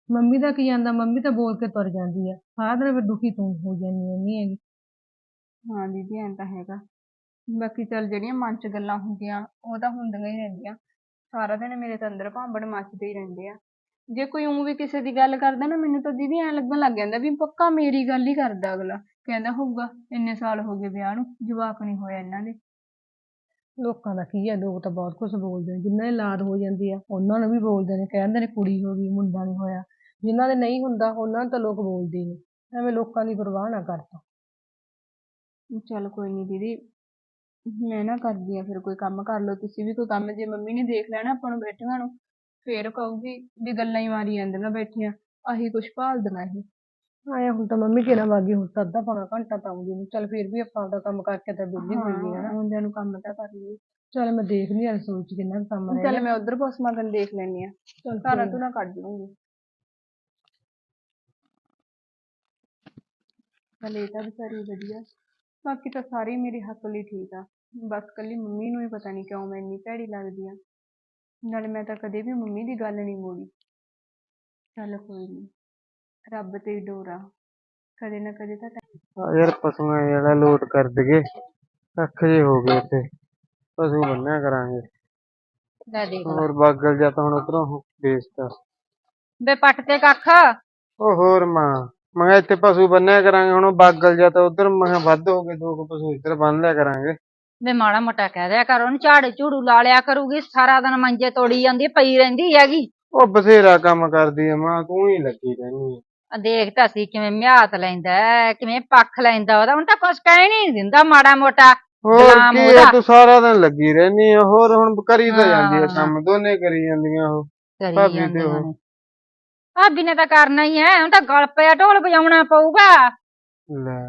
ਮੰਮੀ ਦਾ ਕੀ ਜਾਂਦਾ, ਮੰਮੀ ਤਾਂ ਬੋਲ ਕੇ ਤੁਰ ਜਾਂਦੀ ਆ। ਸਾਰਾ ਦਿਨ ਫਿਰ ਦੁਖੀ ਤੂੰ ਹੋ ਜਾਂਦੀ ਰਹਿੰਦੀ ਹੈਗੀ। ਹਾਂ ਦੀਦੀ, ਐਂ ਤਾਂ ਹੈਗਾ। ਬਾਕੀ ਚੱਲ ਜਿਹੜੀਆਂ ਮਨ 'ਚ ਗੱਲਾਂ ਹੁੰਦੀਆਂ, ਉਹ ਤਾਂ ਹੁੰਦੀਆਂ ਹੀ ਰਹਿੰਦੀਆਂ। ਸਾਰਾ ਦਿਨ ਮੇਰੇ ਤਾਂ ਅੰਦਰ ਭਾਂਬੜ ਮੱਚਦੇ ਹੀ ਰਹਿੰਦੇ ਆ। ਜੇ ਕੋਈ ਊਂ ਵੀ ਕਿਸੇ ਦੀ ਗੱਲ ਕਰਦਾ ਨਾ, ਮੈਨੂੰ ਤਾਂ ਦੀਦੀ ਐਂ ਲੱਗਣ ਲੱਗ ਜਾਂਦਾ ਵੀ ਪੱਕਾ ਮੇਰੀ ਗੱਲ ਹੀ ਕਰਦਾ ਅਗਲਾ। ਕਹਿੰਦਾ ਹੋਊਗਾ, ਇੰਨੇ ਸਾਲ ਹੋ ਗਏ ਵਿਆਹ ਨੂੰ, ਜਵਾਕ ਨਹੀਂ ਹੋਇਆ ਇਹਨਾਂ ਦੇ। ਲੋਕਾਂ ਦਾ ਕੀ ਹੈ ਲੋਕ ਤਾਂ ਬਹੁਤ ਕੁਝ ਬੋਲਦੇ ਨੇ। ਜਿਨ੍ਹਾਂ ਦੀ ਲਾਦ ਹੋ ਜਾਂਦੀ ਆ, ਉਹਨਾਂ ਨੂੰ ਵੀ ਬੋਲਦੇ ਨੇ। ਕਹਿੰਦੇ ਨੇ ਕੁੜੀ ਹੋ ਗਈ, ਮੁੰਡਾ ਨਹੀਂ ਹੋਇਆ। ਜਿਨ੍ਹਾਂ ਦੇ ਨਹੀਂ ਹੁੰਦਾ, ਉਹਨਾਂ ਨੂੰ ਤਾਂ ਲੋਕ ਬੋਲਦੇ ਹੀ ਨੇ। ਐਵੇਂ ਲੋਕਾਂ ਦੀ ਪਰਵਾਹ ਨਾ ਕਰ ਤੂੰ। ਚੱਲ ਕੋਈ ਨਹੀਂ ਦੀਦੀ ਮੈਂ ਨਾ ਕਰਦੀ ਆ ਫਿਰ ਕੋਈ ਕੰਮ ਕਰ ਲਓ ਤੁਸੀਂ ਵੀ ਕੋਈ ਕੰਮ ਜੇ ਮੰਮੀ ਨੇ ਦੇਖ ਲੈਣਾ ਆਪਾਂ ਨੂੰ ਬੈਠੀਆਂ ਨੂੰ ਫੇਰ ਕਹੂਗੀ ਵੀ ਗੱਲਾਂ ਹੀ ਮਾਰੀ ਜਾਂਦੀਆਂ ਬੈਠੀਆਂ ਆਹੀ ਕੁਛ ਭਾਲਦੀਆਂ ਇਹ। ਆਇਆ ਹੁਣ ਤਾਂ ਮੰਮੀ ਕਿਹੜਾ ਵਾਗੀ ਹੁਣ ਤਾਂ ਅੱਧਾ ਪੌਣਾ ਘੰਟਾ ਤਾਂ ਆਉਂਦੀ ਨੀ ਚੱਲ ਫਿਰ ਵੀ ਆਪਾਂ ਆਪਦਾ ਕੰਮ ਕਰਕੇ ਤਾਂ ਵਿਹਲੀ ਹੋਈ ਹਨਾ ਮੁੰਡਿਆਂ ਨੂੰ ਕੰਮ ਤਾਂ ਕਰ ਲਈ ਚੱਲ ਮੈਂ ਦੇਖਦੀ ਹਾਂ ਰਸੋਈ ਚ ਕਿੰਨਾ ਕੰਮ ਰਹਿ ਚੱਲ ਮੈਂ ਉਧਰ ਪੋਸਟਮਾਰਟਮ ਦੇਖ ਲੈਣੀ ਆ ਚੱਲ ਸਾਰਾ ਤੂੰ ਨਾ। ਕੱਢ ਲੂੰਗੀ ਇਹ ਤਾਂ ਵਿਚਾਰੀ ਵਧੀਆ ਬਾਕੀ ਤਾਂ ਸਾਰੇ ਹੀ ਮੇਰੇ ਹੱਕ ਲਈ ਠੀਕ ਆ। ਬਸ ਕੱਲੀ ਮੰਮੀ ਨੂੰ ਹੀ ਪਤਾ ਨਹੀਂ ਕਿਉਂ ਮੈਂ ਇੰਨੀ ਭੈੜੀ ਲੱਗਦੀ ਆ। ਨਾਲੇ ਮੈਂ ਤਾਂ ਕਦੇ ਵੀ ਮੰਮੀ ਦੀ ਗੱਲ ਨਹੀਂ ਮੋੜੀ। ਚੱਲ ਕੋਈ ਨਹੀਂ ਰੱਬ ਤੇ ਹੀ ਡੋਰਾ ਕਦੇ ਨਾ ਕਦੇ ਤਾਂ ਆ ਯਾਰ ਪਸ਼ੂਆਂ ਜਿਹੜਾ ਲੋਟ ਕਰ ਦਈਏ। ਕੱਖ ਜੇ ਹੋ ਗਏ ਤੇ ਪਸ਼ੂ ਬੰਨਿਆ ਕਰਾਂਗੇ। ਲੈ ਦੇਖ ਲੈ। ਹੋਰ ਬਾਗਲ ਜਾਂ ਤਾਂ ਹੁਣ ਉਧਰੋਂ ਵੇਚਤਾ ਬੇ ਪੱਟ ਤੇ ਕੱਖ। ਉਹ ਹੋਰ ਮਾਂ। ਮੈਂ ਕਿਹਾ ਇੱਥੇ ਪਸ਼ੂ ਬੰਨਿਆ ਕਰਾਂਗੇ ਹੁਣ ਉਹ ਬਾਗਲ ਜਾਂ ਤਾਂ ਉਧਰ ਮੈਂ ਕਿਹਾ ਵੱਧ ਹੋ ਗਏ ਦੋ ਕੁ ਪਸ਼ੂ ਇੱਧਰ ਬੰਨ ਲਿਆ ਕਰਾਂਗੇ ਵੇ ਮਾੜਾ ਮੋਟਾ ਕਹਿ ਦਿਆ ਕਰ ਉਹਨੂੰ ਝਾੜੂ ਝੂੜੂ ਲਾ ਲਿਆ ਕਰੂਗੀ ਸਾਰਾ ਦਿਨ ਮੰਜੇ ਤੋੜੀ ਜਾਂਦੀ ਪਈ ਰਹਿੰਦੀ ਹੈਗੀ ਉਹ ਬਥੇਰਾ ਕੰਮ ਕਰਦੀ ਆ ਮਾਂ ਤੂੰ ਹੀ ਲੱਗੀ ਰਹਿਨੀ ਆ ਦੇਖ ਤਾਂ ਸੀ ਕਿਵੇਂ ਮਿਆਤ ਲੈਂਦਾ ਹੈ, ਕਿਵੇਂ ਪੱਖ ਲੈਂਦਾ ਉਹਦਾ ਹੁਣ ਤਾਂ ਕੁਛ ਕਹਿ ਨਹੀਂ ਦਿੰਦਾ ਮਾੜਾ ਮੋਟਾ ਹੋਰ ਗੁਲਾਮ ਕੀ ਆ ਉਹਦਾ। ਤੂੰ ਸਾਰਾ ਦਿਨ ਲੱਗੀ ਰਹਿਨੀ ਆ ਹੋਰ ਹੁਣ ਕਰੀ ਤਾਂ ਜਾਂਦੀ ਆ ਹਾਂ। ਕੰਮ ਦੋਨੇ ਕਰੀ ਜਾਂਦੀਆਂ ਉਹ ਕਰੀ ਭਾਬੀ ਤੇ ਜਾਂਦੀਆਂ ਉਹ। ਨੇ ਭਾਬੀ ਨੇ ਤਾਂ ਕਰਨਾ ਹੀ ਹੈ ਹੁਣ ਤਾਂ ਗਲ ਪਿਆ ਢੋਲ ਵਜਾਉਣਾ ਪਊਗਾ। ਲੈ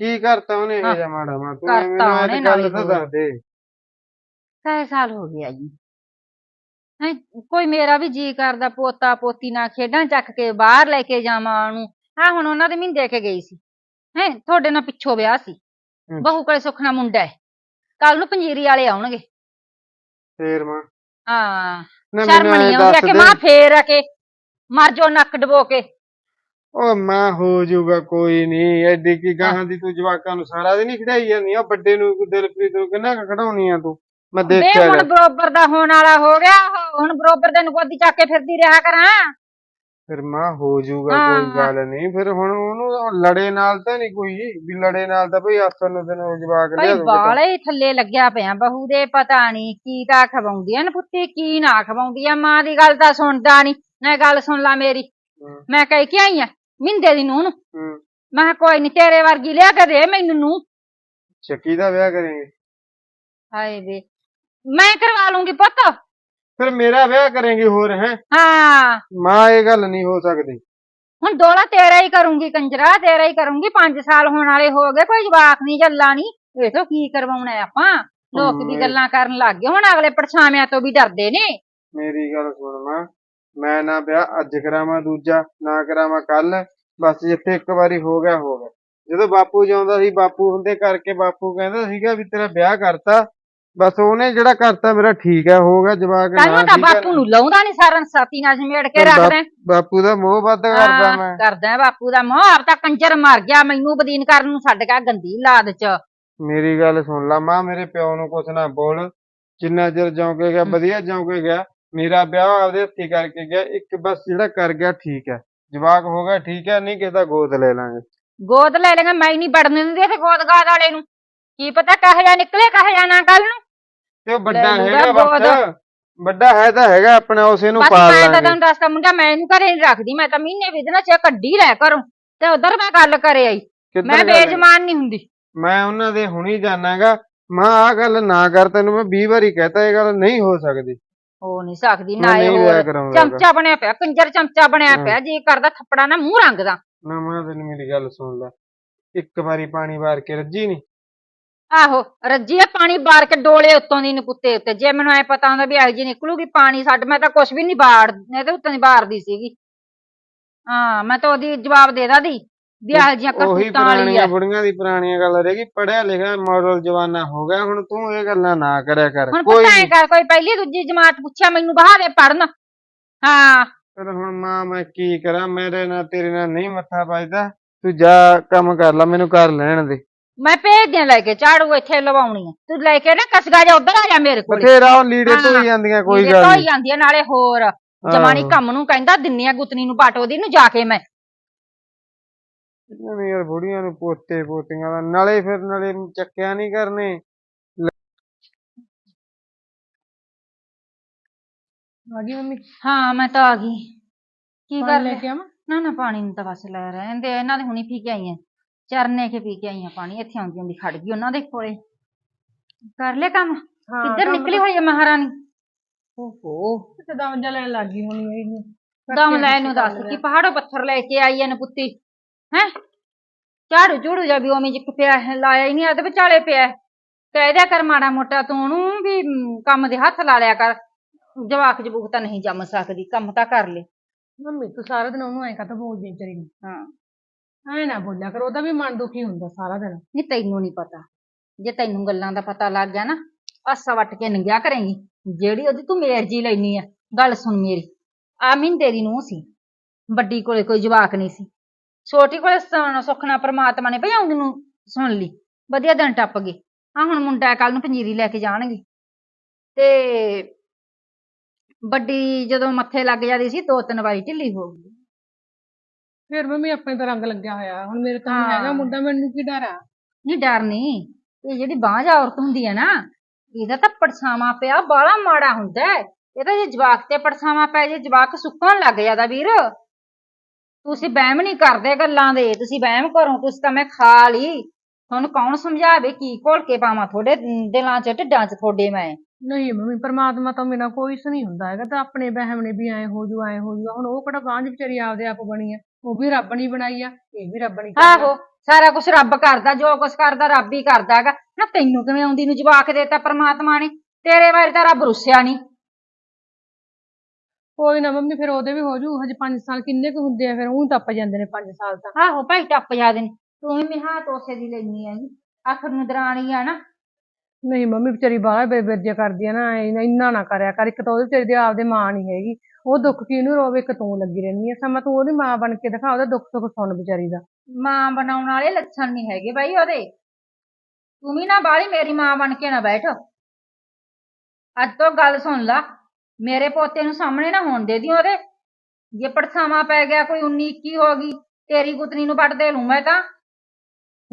ਕੀ ਕਰਤਾ ਉਹਨੇ? ਇਹ। ਜਿਹਾ ਮਾੜਾ ਮਾਂ ਤੂੰ ਕਰਤਾ ਮੈਨੂੰ ਉਹਨੇ ਗੱਲ ਤਾਂ। ਦੱਸ ਦੇ। ਕਈ ਸਾਲ ਹੋ ਗਿਆ ਜੀ। ਹੈਂ ਕੋਈ ਮੇਰਾ ਵੀ ਜੀ ਕਰਦਾ ਪੋਤਾ ਪੋਤੀ ਨਾਲ ਖੇਡਾਂ ਚੱਕ ਕੇ ਬਾਹਰ ਲੈ ਕੇ ਜਾਵਾਂ ਉਹਨੂੰ। ਹਾਂ ਹੁਣ ਉਹਨਾਂ ਦੇ ਮਹੀਨੇ ਕੇ ਗਈ ਸੀ। ਹੈਂ ਤੁਹਾਡੇ ਨਾਲ ਪਿੱਛੋਂ ਵਿਆਹ ਸੀ। ਅੱਛਾ। ਬਹੂ ਕੋਲੇ ਸੁਖਣਾ ਮੁੰਡਾ ਹੈ ਕੱਲ ਨੂੰ ਪੰਜੀਰੀ ਵਾਲੇ ਆਉਣਗੇ। ਫੇਰ ਮਾਂ। ਹਾਂ ਨਾ ਸ਼ਰਮ ਮੈਨੂੰ ਨਹੀਂ ਆਉਂਦੀ ਆ ਕਿ। ਮਾਂ ਫੇਰ ਆ ਕੇ ਮਰ ਜੋ ਨੱਕ ਡਬੋ ਕੇ। ਉਹ ਮਾਂ ਹੋ ਜਾਊਗਾ ਕੋਈ ਨਹੀਂ। ਐਡੀ ਕੀ ਗਾਹਾਂ ਦੀ ਤੂੰ ਜਵਾਕਾਂ ਨੂੰ ਸਾਰਾ ਦਿਨ ਹੀ ਖੜਾਈ ਜਾਂਦੀ ਆ? ਵੱਡੇ ਨੂੰ ਦਿਲਪ੍ਰੀਤ ਨੂੰ ਕਿੰਨਾ ਕੁ ਖੜਾਉਣੀ ਆ ਤੂੰ? ਮੈਂ ਵੇ ਦੇਖਿਆ ਹੁਣ ਗਾ। ਬਰੋਬਰ ਦਾ ਹੋਣ ਵਾਲਾ ਹੋ ਗਿਆ ਉਹ ਹੁਣ ਬਰੋਬਰ ਦੇ ਨੂੰ ਗੋਦੀ ਚੱਕ ਕੇ ਫਿਰਦੀ ਰਿਹਾ ਕਰਾਂ। ਫਿਰ ਮਾਂ ਹੋ ਜਾਊਗਾ ਹਾਂ। ਕੋਈ ਗੱਲ ਨਹੀਂ। ਫਿਰ ਹੁਣ ਉਹਨੂੰ ਲੜੇ ਨਾਲ ਤਾਂ ਨਹੀਂ ਕੋਈ ਵੀ ਲੜੇ ਨਾਲ ਤਾਂ ਭਈ ਆਸਨ ਨੂੰ ਤੈਨੂੰ ਜਵਾਕ ਲਿਆ ਭਾਈ ਦੂੰਗਾ ਬਾਲੇ ਹੀ ਥੱਲੇ ਲੱਗਿਆ ਪਿਆ ਬਹੂ ਦੇ ਪਤਾ ਨਹੀਂ ਕੀ ਤਾਂ ਖਵਾਉਂਦੀਆਂ ਨੇ ਪੁੱਤੀ ਕੀ ਨਾ ਖਵਾਉਂਦੀ ਆ ਮਾਂ ਦੀ ਗੱਲ ਤਾਂ ਸੁਣਦਾ ਨਹੀਂ। ਨਾ ਗੱਲ ਸੁਣ ਲਾ ਮੇਰੀ। ਮੈਂ ਕਹਿ ਕੇ ਆਈ ਆ? ਮਿੰਦੇ ਦੀ ਨੂੰ? ਹੂੰ। ਮੈਂ ਕਿਹਾ ਕੋਈ ਨਹੀਂ ਤੇਰੇ ਵਰਗੀ ਲਿਆ ਕੇ ਦੇ ਮੈਨੂੰ ਨੂੰ ਚੱਕੀ ਦਾ ਵਿਆਹ ਕਰਾਂਗੇ। ਹਾਏ ਵੇ। ਮੈਂ ਕਰਵਾ ਲੂੰਗੀ ਪੁੱਤ। ਫਿਰ ਮੇਰਾ ਵਿਆਹ ਕਰਾਂਗੇ ਹੋਰ ਹੈ? ਹਾਂ। ਮਾਂ ਇਹ ਗੱਲ ਨਹੀਂ ਹੋ ਸਕਦੀ। ਹੁਣ ਦੋਲਾ ਤੇਰਾ ਹੀ ਕਰੂੰਗੀ ਕੰਜਰਾ ਤੇਰਾ ਹੀ ਕਰੂੰਗੀ। 5 ਸਾਲ ਹੋਣ ਵਾਲੇ ਹੋ ਗਏ ਕੋਈ ਜਵਾਕ ਨਹੀਂ ਜੱਲਾ ਨਹੀਂ ਇਹ ਤੋਂ ਕੀ ਕਰਵਾਉਣਾ ਹੈ ਆਪਾਂ। ਲੋਕ ਹਮ, ਗੱਲਾਂ ਕਰਨ ਲੱਗ ਗਏ। ਹੁਣ ਅਗਲੇ ਪਰਛਾਵਿਆਂ ਤੋਂ ਵੀ ਡਰਦੇ ਨੇ। ਮੇਰੀ ਗੱਲ ਸੁਣ ਮਾਂ ਮੈਂ ਨਾ ਵਿਆਹ ਅੱਜ ਕਰਾਵਾਂ ਦੂਜਾ ਨਾ ਕਰਾਵਾਂ ਕੱਲ ਬਸ ਜਿੱਥੇ ਇੱਕ ਵਾਰੀ ਹੋ ਗਿਆ ਹੋ ਗਿਆ। ਜਦੋਂ ਬਾਪੂ ਜਾਉਂਦਾ ਸੀ ਬਾਪੂ ਹੁੰਦੇ ਕਰਕੇ ਬਾਪੂ ਕਹਿੰਦਾ ਸੀਗਾ ਵੀ ਤੇਰਾ ਵਿਆਹ ਕਰਤਾ। ਬਸ ਉਹਨੇ ਜਿਹੜਾ ਕਰਤਾ ਮੇਰਾ ਠੀਕ ਹੈ ਹੋ ਗਿਆ ਜਵਾਕ ਨਾ ਤਾਂ ਠੀਕ ਹੈ। ਬਾਪੂ ਨੂੰ ਲਾਉਂਦਾ ਨਹੀਂ ਸਾਰਨ ਸਾਥੀ ਨਾਲ ਸਮੇੜ ਕੇ ਪਰ ਬਾਪ- ਰੱਖਦਾ ਬਾਪੂ ਦਾ ਮੋਹ ਵੱਧ ਕਰਦਾ ਹਾਂ, ਮੈਂ। ਕਰਦਾ ਬਾਪੂ ਦਾ ਮੋਹ। ਆਪ ਤਾਂ ਕੰਜਰ ਮਰ ਗਿਆ ਮੈਨੂੰ ਬਦੀਨ ਕਰਨ ਨੂੰ ਛੱਡ ਗਿਆ ਗੰਦੀ ਲਾਦ ਚ। ਮੇਰੀ ਗੱਲ ਸੁਣ ਲਾ ਮਾਂ ਮੇਰੇ ਪਿਓ ਨੂੰ ਕੁਛ ਨਾ ਬੋਲ। ਜਿੰਨਾ ਚਿਰ ਜਿਉਂਕੇ ਗਿਆ ਵਧੀਆ ਜਿਉਂਕੇ ਗਿਆ। ਮੇਰਾ ਵਿਆਹ ਆਪਦੇ ਹੱਥੀ ਕਰਕੇ ਗਿਆ ਇੱਕ ਬਸ ਜਿਹੜਾ ਕਰ ਗਿਆ ਠੀਕ ਹੈ। ਜਵਾਕ ਹੋ ਗਿਆ ਠੀਕ ਹੈ ਨਹੀਂ ਕਿਸੇ ਦਾ ਗੋਦ ਲੈ ਲਾਂਗੇ। ਗੋਦ ਲੈ ਲੇਗਾ ਮੈਂ ਨਹੀਂ ਵੜਨ ਦਿੰਦੀ ਤੇ ਗੋਦ ਗਾਦ ਵਾਲੇ ਨੂੰ। ਕੀ ਪਤਾ ਕਹੇ ਜਾ ਨਿਕਲੇ ਕਹੇ ਜਾ ਨਾ ਕੱਲ ਨੂੰ। ਤੇ ਉਹ ਵੱਡਾ ਲੈ ਲੂਗਾ ਹੈਗਾ ਬਸ। ਗੋਦ। ਵੱਡਾ ਹੈ ਤਾਂ ਹੈਗਾ ਆਪਣਾ ਉਸੇ ਨੂੰ ਬਸ ਪਾਲ ਮੈਂ ਤਾਂ ਲਾਂਗੇ। ਤੁਹਾਨੂੰ ਦੱਸਦਾ ਮੁੰਡਾ ਮੈਂ ਇਹਨੂੰ ਘਰੇ ਨਹੀਂ ਰੱਖਦੀ ਮੈਂ ਤਾਂ ਮਹੀਨੇ ਵੀ ਦਿਨਾਂ ਚ ਕੱਢੀ ਲੈ ਕਰੂੰ ਤੇ ਉਧਰ ਮੈਂ ਗੱਲ ਕਰੇ ਆਈ ਕਿੱਧਰ ਮੈਂ ਗੱਲ ਹੈ? ਬੇਜਮਾਨ ਨਹੀਂ ਹੁੰਦੀ। ਮੈਂ ਉਹਨਾਂ ਦੇ ਹੁਣੀ ਜਾਣਾਗਾ ਮਾਂ ਆਹ ਗੱਲ ਨਾ ਕਰ ਤੈਨੂੰ ਮੈਂ 20 ਵਾਰੀ ਕਹਤਾ ਇਹ ਗੱਲ ਨਹੀਂ ਹੋ ਸਕਦੀ। ਹੋ ਨਹੀਂ ਸਕਦੀ ਨਾ ਇਹ ਨਹੀਂ। ਚਮਚਾ ਬਣਿਆ ਪਿਆ ਕੰਜਰ ਚਮਚਾ ਬਣਿਆ ਹਾਂ। ਪਿਆ ਜੀ ਕਰਦਾ ਥੱਪੜਾ ਨਾ ਮੂੰਹ ਰੰਗ ਦਾ ਨਾ ਮਾਂ ਤੈਨੂੰ ਮੇਰੀ ਗੱਲ ਸੁਣ ਲੈ ਇੱਕ ਵਾਰੀ ਪਾਣੀ ਵਾਰ ਕੇ ਰੱਜੀ ਨਹੀਂ ਆਹੋ ਰੱਜੀ ਆ ਪਾਣੀ ਬਾਰ ਕੇ ਡੋਲੇ ਉੱਤੋਂ ਦੀ ਨਪੁੱਤੇ ਉੱਤੇ ਜੇ ਮੈਨੂੰ ਐ ਪਤਾ ਹੁੰਦਾ ਵੀ ਇਹੋ ਜੀ ਨਿਕਲੂਗੀ ਪਾਣੀ ਛੱਡ ਮੈਂ ਤਾਂ ਕੁਛ ਵੀ ਨਹੀਂ ਬਾੜ ਇਹਦੇ ਉੱਤੋਂ ਦੀ ਬਾਰਦੀ ਸੀਗੀ ਹਾਂ ਮੈਂ ਤਾਂ ਉਹਦੀ ਜਵਾਬ ਦੇ ਦਾਦੀ ਵੀ ਇਹੋ ਜਿਹੀਆਂ ਉਹੀ ਕਰਤੂਤਾਂ ਵਾਲੀ ਪੁਰਾਣੀਆਂ ਆ ਬੁੜੀਆਂ ਦੀ ਪੁਰਾਣੀਆਂ ਗੱਲ ਰਹੇਗੀ ਪੜਿਆ ਲਿਖਿਆ ਮਾਡਲ ਜਵਾਨਾ ਹੋ ਗਿਆ। ਹੁਣ ਤੂੰ ਇਹ ਗੱਲਾਂ ਨਾ ਕਰਿਆ ਕਰ। ਹੁਣ ਕੋਈ ਪੁੱਤ ਐ ਨੀ। ਕਰ ਕੋਈ ਪਹਿਲੀ ਦੂਜੀ ਜਮਾਤ ਪੁੱਛਿਆ ਮੈਨੂੰ ਬਹਾ ਦੇ ਪੜਨ ਹਾਂ। ਫਿਰ ਹੁਣ ਮਾਂ ਮੈਂ ਕੀ ਕਰਾਂ? ਮੇਰੇ ਨਾਲ ਤੇਰੇ ਨਾਲ ਨਹੀਂ ਮੱਥਾ ਵੱਜਦਾ। ਤੂੰ ਜਾ ਕੰਮ ਕਰ ਲੈ ਮੈਨੂੰ ਕਰ ਲੈਣ ਦੇ। ਮੈਂ ਭੇਜ ਦਿਆਂ ਲੈ ਕੇ ਝਾੜੂ ਇੱਥੇ ਲਵਾਉਣੀ ਆ। ਤੂੰ ਲੈ ਕੇ ਨਾ ਕਸਗਾ ਜਾ ਉਧਰ ਆ ਜਾ ਮੇਰੇ ਕੋਲ। ਬਥੇਰਾ ਉਹ ਲੀੜੇ ਹਾਂ। ਧੋਈ ਜਾਂਦੀਆਂ ਕੋਈ ਗੱਲ ਧੋਈ ਨਹੀਂ ਜਾਂਦੀ ਆ ਨਾਲੇ ਹੋਰ। ਜਮਾਨੀ। ਕੰਮ ਨੂੰ ਕਹਿੰਦਾ ਦਿੰਨੀ ਆ ਗੁੱਤਨੀ ਨੂੰ ਬਾਟੋ ਦੀ ਨੂੰ ਜਾ ਕੇ ਮੈਂ। ਇਹਨਾਂ ਨੇ ਯਾਰ ਬੁੜੀਆਂ ਨੂੰ ਪੋਤੇ ਪੋਤੀਆਂ ਦਾ ਨਾਲੇ ਫਿਰ ਨਾਲੇ ਚੱਕਿਆ ਨਹੀਂ ਕਰਨੇ। ਆ ਗਈ ਮੰਮੀ? ਹਾਂ ਮੈਂ ਤਾਂ ਆ ਗਈ। ਕੀ ਕਰ ਪਾਣੀ ਲੈ ਕੇ ਆਵਾਂ? ਨਾ ਨਾ ਪਾਣੀ ਨੂੰ ਤਾਂ ਬਸ ਲੈ ਰਹਿੰਦੇ ਇਹਨਾਂ ਦੇ ਹੁਣੀ ਪੀ ਕੇ ਆਈਆਂ ਚਰਨੇ ਕੇ ਪੀ ਕੇ ਆਈਆਂ ਪਾਣੀ ਇੱਥੇ ਆਉਂਦੀ ਆਉਂਦੀ ਖੜ ਗਈ ਉਹਨਾਂ ਦੇ ਕੋਲੇ। ਕਰ ਲਿਆ ਕੰਮ? ਹਾਂ ਕਿੱਧਰ ਨਿਕਲੀ ਹੋਈ ਹੈ ਮਹਾਰਾਣੀ? ਓਹੋ। ਤੇ ਦਮ ਜਿਹਾ ਲੈਣ ਲੱਗ ਗਈ ਹੋਣੀ ਇਹਨੂੰ। ਦਮ ਲੈ ਨੂੰ ਦੱਸ ਕੀ ਪਹਾੜੋਂ ਪੱਥਰ ਲੈ ਕੇ ਆਈ ਐ ਨਪੁੱਤੀ। ਹੈ? ਝਾੜੂ ਝੂੜੂ ਜਾਂ ਵੀ ਉਵੇਂ ਜਿੱਕ ਪਿਆ ਹੈ, ਲਾਇਆ ਹੀ ਨਹੀਂ ਆ ਤੇ ਵਿਚਾਲੇ ਪਿਆ ਹੈ। ਕਹਿ ਦਿਆ ਕਰ ਮਾੜਾ ਮੋਟਾ ਤੂੰ ਉਹਨੂੰ ਵੀ ਮ, ਕੰਮ ਦੇ ਹੱਥ ਲਾ ਲਿਆ ਕਰ। ਜਵਾਕ ਜਬੂਕ ਤਾਂ ਨਹੀਂ ਜੰਮ ਸਕਦੀ ਕੰਮ ਤਾਂ ਕਰ ਲੈ। ਮੰਮੀ ਤੂੰ ਸਾਰਾ ਦਿਨ ਉਹਨੂੰ ਐਂ ਕਾਹਤੋਂ ਬੋਲਦੀ ਵਿਚਾਰੀ ਨੂੰ? ਹਾਂ। ਐਂ ਨਾ ਬੋਲਿਆ ਕਰ ਉਹਦਾ ਵੀ ਮਨ ਦੁਖੀ ਹੁੰਦਾ ਸਾਰਾ ਦਿਨ। ਨਹੀਂ ਤੈਨੂੰ ਨਹੀਂ ਪਤਾ। ਜੇ ਤੈਨੂੰ ਗੱਲਾਂ ਦਾ ਪਤਾ ਲੱਗ ਗਿਆ ਨਾ ਆਸਾ ਵੱਟ ਕੇ ਨੰਗਿਆ ਕਰੇਂਗੀ। ਜਿਹੜੀ ਉਹਦੀ ਤੂੰ ਮੇਰਜੀ ਲੈਣੀ ਆ। ਗੱਲ ਸੁਣ ਮੇਰੀ ਆ ਮਿੰਦੇ ਦੀ ਨੂੰ ਸੀ। ਵੱਡੀ ਕੋਲੇ ਕੋਈ ਜਵਾਕ ਨਹੀਂ ਸੀ। ਛੋਟੀ ਕੋਲੇ ਸ- ਸੁੱਖ ਨਾਲ ਪ੍ਰਮਾਤਮਾ ਨੇ ਭਈ ਆਉਂਦੀ ਨੂੰ ਸੁਣ ਲਈ। ਵਧੀਆ ਦਿਨ ਟੱਪ ਗਏ। ਆ ਹੁਣ ਮੁੰਡਾ ਕੱਲ ਨੂੰ ਪੰਜੀਰੀ ਲੈ ਕੇ ਜਾਣਗੇ। ਤੇ ਵੱਡੀ ਜਦੋਂ ਮੱਥੇ ਲੱਗ ਜਾਂਦੀ ਸੀ ਦੋ ਤਿੰਨ ਵਾਰੀ ਢਿੱਲੀ ਹੋ ਗਈ। ਫਿਰ ਮੰਮੀ ਆਪਣੇ ਤਾਂ ਰੰਗ ਲੱਗਿਆ ਹੋਇਆ। ਹੁਣ ਮੇਰੇ ਤੋਂ ਹਾਂ। ਹੈਗਾ ਮੁੰਡਾ ਮੈਨੂੰ ਕੀ ਡਰ ਆ? ਨਹੀਂ ਡਰ ਨਹੀਂ ਇਹ ਜਿਹੜੀ ਬਾਂਝ ਔਰਤ ਹੁੰਦੀ ਹੈ ਨਾ ਇਹਦਾ ਤਾਂ ਪਰਛਾਵਾਂ ਪਿਆ ਬਾਲਾ ਮਾੜਾ ਹੁੰਦਾ ਹੈ। ਇਹ ਤਾਂ ਜੇ ਜਵਾਕ ਤੇ ਪਰਛਾਵਾਂ ਪੈ ਜੇ ਜਵਾਕ ਸੁੱਕਣ ਲੱਗ ਜਾਂਦਾ ਵੀਰ। ਤੁਸੀਂ ਵਹਿਮ ਨਹੀਂ ਕਰਦੇ ਗੱਲਾਂ ਦੇ ਤੁਸੀਂ ਵਹਿਮ ਕਰੋ ਤੁਸੀਂ ਤਾਂ ਮੈਂ ਖਾ ਲਈ। ਤੁਹਾਨੂੰ ਕੌਣ ਸਮਝਾਵੇ ਕੀ ਘੋਲ ਕੇ ਪਾਵਾਂ ਤੁਹਾਡੇ ਦਿਲਾਂ 'ਚ ਢਿੱਡਾਂ 'ਚ ਤੁਹਾਡੇ ਮੈਂ? ਨਹੀਂ ਮੰਮੀ ਪਰਮਾਤਮਾ ਤੋਂ ਬਿਨਾਂ ਕੋਈ ਸ ਨਹੀਂ ਹੁੰਦਾ ਹੈਗਾ ਤਾਂ ਆਪਣੇ ਵਹਿਮ ਨੇ ਵੀ ਐ ਹੋ ਜੂ ਐ ਹੋ ਜੂ ਹੁਣ ਉਹ ਕਿਹੜਾ ਬਾਂਝ ਵਿਚਾਰੀ ਆਪਦੇ ਆਪ ਬਣੀ ਆ ਉਹ ਵੀ ਰੱਬ ਨੇ ਬਣਾਈ ਆ ਇਹ ਵੀ ਰੱਬ ਨੇ ਆਹੋ ਸਾਰਾ ਕੁਝ ਰੱਬ ਕਰਦਾ ਜੋ ਕੁਝ ਕਰਦਾ ਰੱਬ ਹੀ ਕਰਦਾ ਹੈਗਾ। ਨਾ ਤੈਨੂੰ ਕਿਵੇਂ ਆਉਂਦੀ ਨੂੰ ਜਵਾਕ ਦੇਤਾ ਪ੍ਰਮਾਤਮਾ ਨੇ ਤੇਰੇ ਬਾਰੇ ਤਾਂ ਰੱਬ ਰੁੱਸਿਆ ਨਹੀਂ। ਕੋਈ ਨਾ ਮੰਮੀ ਫਿਰ ਉਹਦੇ ਵੀ ਹੋ ਜੂ ਹਜੇ 5 ਸਾਲ ਕਿੰਨੇ ਕੁ ਹੁੰਦੇ ਆ ਫਿਰ ਉਹ ਟੱਪ ਜਾਂਦੇ ਨੇ 5 ਸਾਲ ਤਾਂ। ਆਹੋ ਭਾਈ ਟੱਪ ਜਾਂਦੇ ਨੇ। ਤੂੰ ਵੀ ਮਿਹਾ ਤੋਸੇ ਦੀ ਲੈਣੀ ਆ ਜੀ। ਆਖਰ ਨੂੰ ਦਰਾਣੀ ਆ ਨਾ। ਨਹੀਂ ਮੰਮੀ ਵਿਚਾਰੀ ਬਾਹਲਾ ਬੇਬਰਜਿਆ ਕਰਦੀ ਆ ਨਾ ਇੰਨਾ- ਇੰਨਾ ਨਾ ਕਰਿਆ ਕਰ। ਇੱਕ ਤਾਂ ਉਹਦੇ ਵਿਚਾਰੀ ਦੀ ਆਪਦੇ ਮਾਂ ਨਹੀਂ ਹੈਗੀ। ਉਹ ਦੁੱਖ ਕਿਹਨੂੰ ਰੋਵੇ? ਇੱਕ ਤੂੰ ਲੱਗੀ ਰਹਿੰਦੀ ਆ। ਸਮਾਂ ਤੂੰ ਉਹਦੀ ਮਾਂ ਬਣ ਕੇ ਦਿਖਾ ਉਹਦਾ ਦੁੱਖ ਸੁੱਖ ਸੁਣ ਵਿਚਾਰੀ ਦਾ। ਮਾਂ ਬਣਾਉਣ ਵਾਲੇ ਲੱਛਣ ਨਹੀਂ ਹੈਗੇ ਬਾਈ ਉਹਦੇ। ਤੂੰ ਵੀ ਨਾ ਬਾਲੀ ਮੇਰੀ ਮਾਂ ਬਣ ਕੇ ਨਾ ਬੈਠ। ਅੱਜ ਤੋਂ ਗੱਲ ਸੁਣ ਲਾ। ਮੇਰੇ ਪੋਤੇ ਨੂੰ ਸਾਹਮਣੇ ਨਾ ਹੋਣ ਦੇ ਦੀ ਉਹਦੇ। ਜੇ ਪੜਸਾਵਾ ਪੈ ਗਿਆ ਕੋਈ 19 21 ਹੋ ਗਈ ਤੇਰੀ ਗੁੱਤਨੀ ਨੂੰ ਵੱਢ ਦੇ ਲੂੰ ਮੈਂ ਤਾਂ।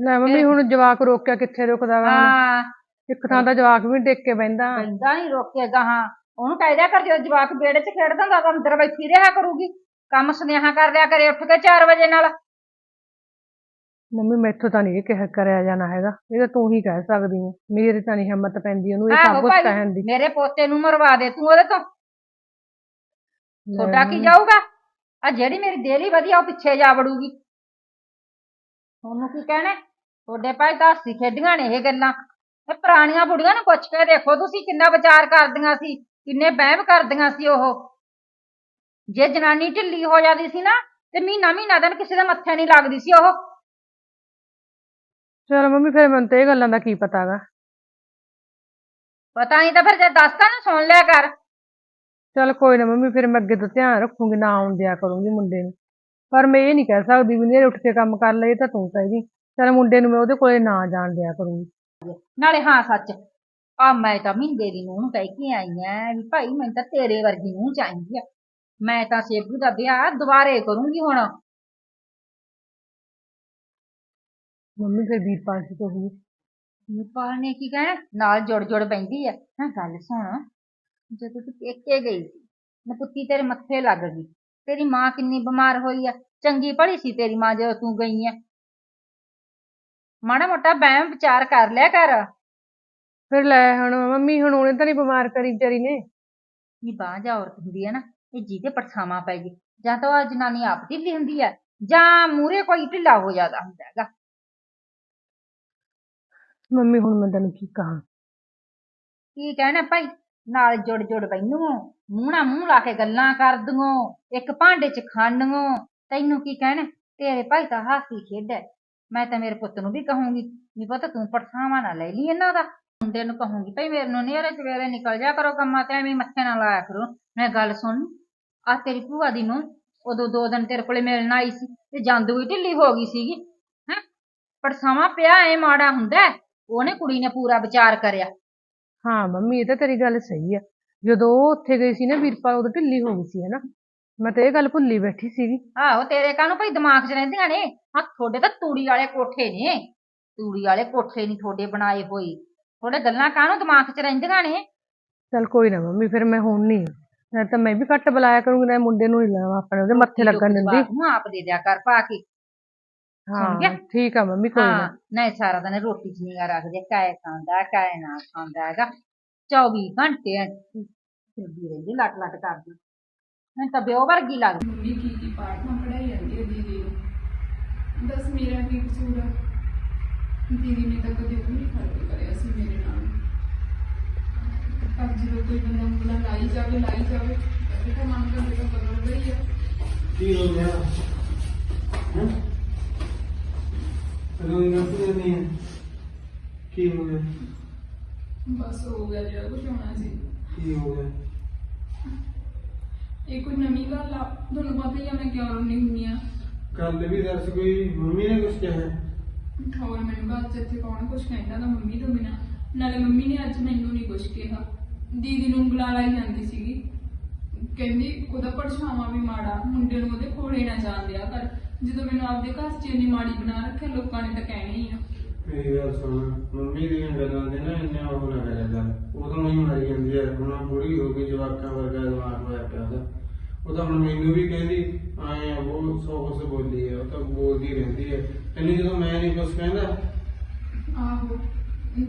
ਲੈ ਮੰਮੀ ਹੁਣ ਜਵਾਕ ਰੋਕਿਆ ਕਿੱਥੇ ਰੁਕਦਾ ਹੁਣ? ਹਾਂ। ਇੱਕ ਥਾਂ ਦਾ ਜਵਾਕ ਵੀ ਡਿੱਗ ਕੇ ਬਹਿੰਦਾ। ਪੈਂਦਾ ਨਹੀਂ ਰੋਕੇਗਾ ਹਾਂ। ਉਹਨੂੰ ਕਹਿ ਦਿਆ ਕਰ ਜਦੋਂ ਜਵਾਕ ਵਿਹੜੇ 'ਚ ਖੇਡਦਾ ਹੁੰਦਾ ਤਾਂ ਅੰਦਰ ਬੈਠੀ ਰਿਹਾ ਕਰੂਗੀ। ਕੰਮ ਸੁਨੇਹਾ ਕਰ ਲਿਆ ਕਰੇ ਉੱਠ ਕੇ 4 ਵਜੇ ਨਾਲ। ਮੰਮੀ ਮੈਥੋਂ ਤਾਂ ਨਹੀਂ ਕਹਿ ਕਰਿਆ ਜਾਣਾ ਹੈਗਾ। ਇਹ ਤਾਂ ਤੂੰ ਹੀ ਕਹਿ ਸਕਦੀ ਹੈ ਮੇਰੀ ਤਾਂ ਨਹੀਂ ਹਿੰਮਤ ਪੈਂਦੀ ਉਹਨੂੰ ਇਹ ਸਭ ਕੁਝ ਕਹਿਣ ਦੀ। ਮੇਰੇ ਪੋਤੇ ਨੂੰ ਮਰਵਾ ਦੇ ਤੂੰ ਉਹਦੇ ਤੋਂ। ਤੁਹਾਡਾ ਕੀ ਜਾਊਗਾ? ਆ ਜਿਹੜੀ ਮੇਰੀ ਦੇਲੀ ਵਧੀਆ ਉਹ ਪਿੱਛੇ ਜਾ ਵੜੂਗੀ। ਉਹਨੂੰ ਕੀ ਕਹਿਣਾ? ਤੁਹਾਡੇ ਭਾਈ ਤਾਂ ਹੱਸੀ ਖੇਡੀਆਂ ਨੇ ਇਹ ਗੱਲਾਂ। ਇਹ ਪੁਰਾਣੀਆਂ ਬੁੜੀਆਂ ਨੂੰ ਪੁੱਛ ਕੇ ਦੇਖੋ ਤੁਸੀਂ ਕਿੰਨਾ ਵਿਚਾਰ ਕਰਦੀਆਂ ਸੀ ਕਿੰਨੇ ਵਹਿਮ ਕਰਦੀਆਂ ਸੀ ਉਹ। ਜੇ ਜਨਾਨੀ ਢਿੱਲੀ ਹੋ ਜਾਂਦੀ ਸੀ ਨਾ ਤੇ ਮਹੀਨਾ ਮਹੀਨਾ ਦਿਨ ਕਿਸੇ ਦੇ ਮੱਥੇ ਨਹੀਂ ਲੱਗਦੀ ਸੀ ਉਹ। ਚਲ ਮੰਮੀ ਫਿਰ ਮੈਨੂੰ ਤੇ ਇਹ ਗੱਲਾਂ ਦਾ ਕੀ ਪਤਾਗਾ। ਪਤਾ ਨਹੀਂ ਤਾਂ ਫਿਰ ਜੇ ਦੱਸਦਾ ਨਾ ਸੁਣ ਲਿਆ ਕਰ। ਚਲ ਕੋਈ ਨਾ ਮੰਮੀ ਫਿਰ ਮੈਂ ਅੱਗੇ ਤੋਂ ਧਿਆਨ ਰੱਖੂੰਗੀ ਨਾ ਆਉਣ ਦਿਆ ਕਰੂੰਗੀ ਮੁੰਡੇ ਨੂੰ। ਪਰ ਮੈਂ ਇਹ ਨਹੀਂ ਕਹਿ ਸਕਦੀ ਵੀ ਨੇਰੇ ਉੱਠ ਕੇ ਕੰਮ ਕਰ ਲਏ ਤਾਂ ਤੂੰ ਕਹੇਗੀ ਚਲ ਮੁੰਡੇ ਨੂੰ ਮੈਂ ਉਹਦੇ ਕੋਲੇ ਨਾ ਜਾਣ ਦਿਆ ਕਰੂੰਗੀ। ਨਾਲੇ ਹਾਂ ਸੱਚ। ਆ ਮੈਂ ਤਾਂ ਮਹਿੰਦੇ ਦੀ ਨੂੰ ਕਹਿ ਕੇ ਆਈ ਐ ਵੀ ਭਾਈ ਮੈਨੂੰ ਤਾਂ ਤੇਰੇ ਵਰਗੀ ਨੂੰਹ ਚਾਹੀਦੀ ਆ। ਮੈਂ ਤਾਂ ਸੇਬੂ ਦਾ ਵਿਆਹ ਦੁਬਾਰੇ ਕਰੂੰਗੀ ਹੁਣ। ਮੰਮੀ ਫਿਰ ਵੀਰਪਾਲ ਸੀ ਕਹੂਗੀ ਵੀਰਪਾਲ ਨੇ ਕੀ ਕਹਿਣਾ? ਨਾਲ ਜੁੜ ਜੁੜ ਬੈਂਦੀ ਐ ਹਾਂ ਗੱਲ ਸੁਣ। ਜਦੋਂ ਤੂੰ ਪੇਕੇ ਗਈ ਸੀ ਨਪੁੱਤੀ ਤੇਰੇ ਮੱਥੇ ਲੱਗ ਗਈ ਤੇਰੀ ਮਾਂ ਕਿੰਨੀ ਬਿਮਾਰ ਹੋਈ ਆ ਚੰਗੀ ਭਲੀ ਸੀ ਤੇਰੀ ਮਾਂ ਜਦੋਂ ਤੂੰ ਗਈ ਐ ਮਾੜਾ ਮੋਟਾ ਵਹਿਮ ਵਿਚਾਰ ਕਰ ਲਿਆ ਕਰ। ਫਿਰ ਲੈ ਹੁਣ ਮੰਮੀ ਹੁਣ ਉਹਨੇ ਤਾਂ ਨਹੀਂ ਬਿਮਾਰ ਕਰੀ ਵਿਚਾਰੀ ਨੇ। ਨੀ ਬਾਂਝ ਔਰਤ ਹੁੰਦੀ ਹੈ ਨਾ ਇਹ ਜਿਹਦੇ ਪਰਛਾਵਾਂ ਪੈ ਗਈ ਜਾਂ ਤਾਂ ਉਹ ਜਨਾਨੀ ਆਪ ਢਿੱਲੀ ਹੁੰਦੀ ਹੈ ਜਾਂ ਮੂਰੇ ਕੋਈ ਢਿੱਲਾ ਹੋ ਜਾਂਦਾ ਹੁੰਦਾ ਹੈਗਾ। ਮੰਮੀ ਹੁਣ ਮੈਂ ਤੈਨੂੰ ਕੀ ਕਹਾਂ? ਕੀ ਕਹਿਣਾ ਭਾਈ? ਨਾਲ ਜੁੜ ਜੁੜ ਬੈਨੂੰ। ਮੂੰਹ ਮੂੰਹ ਲਾ ਕੇ ਗੱਲਾਂ ਕਰ ਦੂੰਗੋ ਇੱਕ ਭਾਂਡੇ 'ਚ ਖਾਣੀਓ ਤੈਨੂੰ ਕੀ ਕਹਿਣਾ? ਤੇਰੇ ਭਾਈ ਤਾਂ ਹਾਸੀ ਖੇਡੈ ਮੈਂ ਤਾਂ ਮੇਰੇ ਪੁੱਤ ਨੂੰ ਵੀ ਕਹੂੰਗੀ ਵੀ ਪੁੱਤ, ਤੂੰ ਪਰਛਾਵਾਂ ਨਾ ਲੈ ਲਈ ਇਹਨਾਂ ਦਾ। ਮੁੰਡੇ ਨੂੰ ਕਹੂੰਗੀ, ਭਾਈ ਮੇਰੇ ਨੂੰ ਨੇਰੇ ਸਵੇਰੇ ਨਿਕਲ ਜਾ ਕਰੋ ਕੰਮਾਂ ਤੇ, ਐਵੇਂ ਮੱਥੇ ਨਾ ਲਾਇਆ ਕਰੋ। ਮੈਂ ਗੱਲ ਸੁਣ। ਆ ਤੇਰੀ ਭੂਆ ਦੀ ਨੂੰ ਉਦੋਂ ਦੋ ਦਿਨ ਤੇਰੇ ਕੋਲੇ ਮਿਲਣ ਆਈ ਸੀ ਤੇ ਜਾਂਦੂ ਹੀ ਢਿੱਲੀ ਹੋ ਗਈ ਸੀਗੀ। ਹੈ? ਪਰਛਾਵਾਂ ਪਿਆ ਐ ਮਾੜਾ ਹੁੰਦਾ। ਉਹਨੇ ਕੁੜੀ ਨੇ ਪੂਰਾ ਵਿਚਾਰ ਕਰਿਆ। ਹਾਂ ਮੰਮੀ ਇਹ ਤਾਂ ਤੇਰੀ ਗੱਲ ਸਹੀ ਆ। ਜਦੋਂ ਉਹ ਉੱਥੇ ਗਈ ਸੀ ਨਾ ਵੀਰਪਾਲ ਉਦੋਂ ਢਿੱਲੀ ਹੋ ਗਈ ਸੀ ਹਨਾ ਮੈਂ ਤਾਂ ਇਹ ਗੱਲ ਭੁੱਲੀ ਬੈਠੀ ਸੀਗੀ। ਆਹੋ ਤੇਰੇ ਕਾਹਨੂੰ ਭਾਈ ਦਿਮਾਗ 'ਚ ਰਹਿੰਦੀਆਂ ਨੇ। ਹਾਂ ਤੁਹਾਡੇ ਤਾਂ ਤੂੜੀ ਵਾਲੇ ਕੋਠੇ ਨੇ। ਤੂੜੀ ਵਾਲੇ ਕੋਠੇ ਨਹੀਂ ਤੁਹਾਡੇ ਬਣਾਏ ਹੋਏ। ਤੁਹਾਡੇ ਗੱਲਾਂ ਕਾਹਨੂੰ ਦਿਮਾਗ 'ਚ ਰਹਿੰਦੀਆਂ ਨੇ? ਚਲ ਕੋਈ ਨਾ ਮੰਮੀ ਫਿਰ ਮੈਂ ਹੁਣ ਨਹੀਂ। ਮੈਂ ਤਾਂ ਮੈਂ ਵੀ ਘੱਟ ਬੁਲਾਇਆ ਕਰੂੰਗੀ ਨਾ ਮੁੰਡੇ ਨੂੰ ਹੀ ਲਾਵਾਂ ਆਪਣੇ ਉਹਦੇ ਮੱਥੇ ਲੱਗਣ ਦਿੰਦੀ। ਨੂੰ ਆਪ ਦੇ ਦਿਆ ਕਰ ਪਾ ਕੇ। ਸੁਣ ਗਿਆ? ਹਾਂ ਠੀਕ ਆ ਮੰਮੀ ਕੋਈ ਹਾਂ ਨਾ। ਨਹੀਂ ਸਾਰਾ ਦਿਨ ਰੋਟੀ 'ਚ ਨਹੀਂ ਰੱਖਦੇ ਕਾਏ ਖਾਂਦਾ ਕਾਏ ਨਾ ਖਾਂਦਾ ਹੈਗਾ। 24 ਘੰਟੇ ਫਿਰਦੀ ਰਹਿੰਦੀ ਲੱਟ ਲੱਟ ਕਰਦੀ। ਮੈਨੂੰ ਤਾਂ ਬਿਓ ਵਰਗੀ ਲੱਗਦੀ। ਮੰਮੀ ਕੀ ਕੀ ਪਾਠ ਨਾ ਪੜਾਈ ਜਾਂਦੀ ਹੈ ਦੀਦੀ ਨੂੰ? ਦੱਸ ਮੇਰਾ ਕੀ ਕਸੂਰ ਆ? ਦੀਦੀ ਨੇ ਤਾਂ ਕਦੇ ਵੀ ਨਹੀਂ ਫ਼ਰਕ ਕਰਿਆ ਸੀ ਮੇਰੇ ਨਾਲ। ਪਰ ਜਦੋਂ ਕੋਈ ਬੰਦਾ ਉਂਗਲਾਂ ਲਾਈ ਜਾਵੇ ਲਾਈ ਜਾਵੇ ਤਾਂ ਤਾਂ ਮਨ ਕਰਦੇ ਬਦਲਦਾ ਹੀ ਆ। ਕੀ ਹੋ ਗਿਆ? ਹਾਂ? ਰੋਈ ਨਾ ਤੂੰ ਨਹੀਂ ਹੈ ਕੀ ਹੋ ਗਿਆ? ਬਸ ਹੋ ਗਿਆ ਜਿਹੜਾ ਕੁਝ ਹੋਣਾ ਸੀ। ਕੀ ਹੋ ਗਿਆ? ਇਹ ਕੋਈ ਨਵੀਂ ਗੱਲ ਆ? ਤੁਹਾਨੂੰ ਪਤਾ ਹੀ ਆ ਮੈਂ ਕਿਉਂ ਰੋਣੀ ਹੁੰਦੀ ਆ। ਕੱਲ ਵੀ ਦੱਸ ਕੋਈ ਮੰਮੀ ਨੇ ਕੁਝ ਕਿਹਾ? ਹੋਰ ਮੈਨੂੰ ਬਾਅਦ ਚ ਇੱਥੇ ਕੌਣ ਕੁਝ ਕਹਿੰਦਾ ਤਾਂ ਮੰਮੀ ਤੋਂ ਬਿਨਾ। ਨਾਲੇ ਮੰਮੀ ਨੇ ਅੱਜ ਮੈਨੂੰ ਨਹੀਂ ਕੁਝ ਕਿਹਾ। ਦੀਦੀ ਨੂੰ ਉਂਗਲਾਂ ਲਾਈ ਜਾਂਦੀ ਸੀਗੀ। ਕਹਿੰਦੀ ਉਹਦਾ ਪਰਛਾਵਾਂ ਵੀ ਮਾੜਾ ਮੁੰਡੇ ਨੂੰ ਉਹਦੇ ਕੋਲੇ ਨਾ ਜਾਣ ਦਿਆ ਕਰ। ਜਦੋਂ ਮੈਨੂੰ ਆਪਦੇ ਘਰ 'ਚ ਇੰਨੀ ਮਾੜੀ ਬਣਾ ਰੱਖਿਆ ਲੋਕਾਂ ਨੇ ਤਾਂ ਕਹਿਣਾ ਹੀ ਆ। ਮੇਰੀ ਗੱਲ ਸੁਣ ਮੰਮੀ ਦੀਆਂ ਗੱਲਾਂ ਦੇ ਨਾ ਇੰਨੇ ਉਹ ਨਾ ਕਰਿਆ ਕਰ। ਉਦੋਂ ਹੀ ਮਰ ਜਾਂਦੀ ਹੈ ਹੁਣ ਬੁੜੀ ਹੋ ਗਈ ਜਵਾਕਾਂ ਵਰਗਾ ਦਿਮਾਗ ਹੋਇਆ ਪਿਆ ਉਹਦਾ। ਉਹ ਤਾਂ ਹੁਣ ਮੈਨੂੰ ਵੀ ਕਹਿੰਦੀ ਆਏ ਆ ਉਹ ਸੌ ਕੁਛ ਬੋਲੀ ਹੈ ਉਹ ਤਾਂ ਬੋਲਦੀ ਰਹਿੰਦੀ ਹੈ ਤੈਨੂੰ ਜਦੋਂ ਮੈਂ ਨਹੀਂ ਕੁਛ ਕਹਿੰਦਾ ਆਹੋ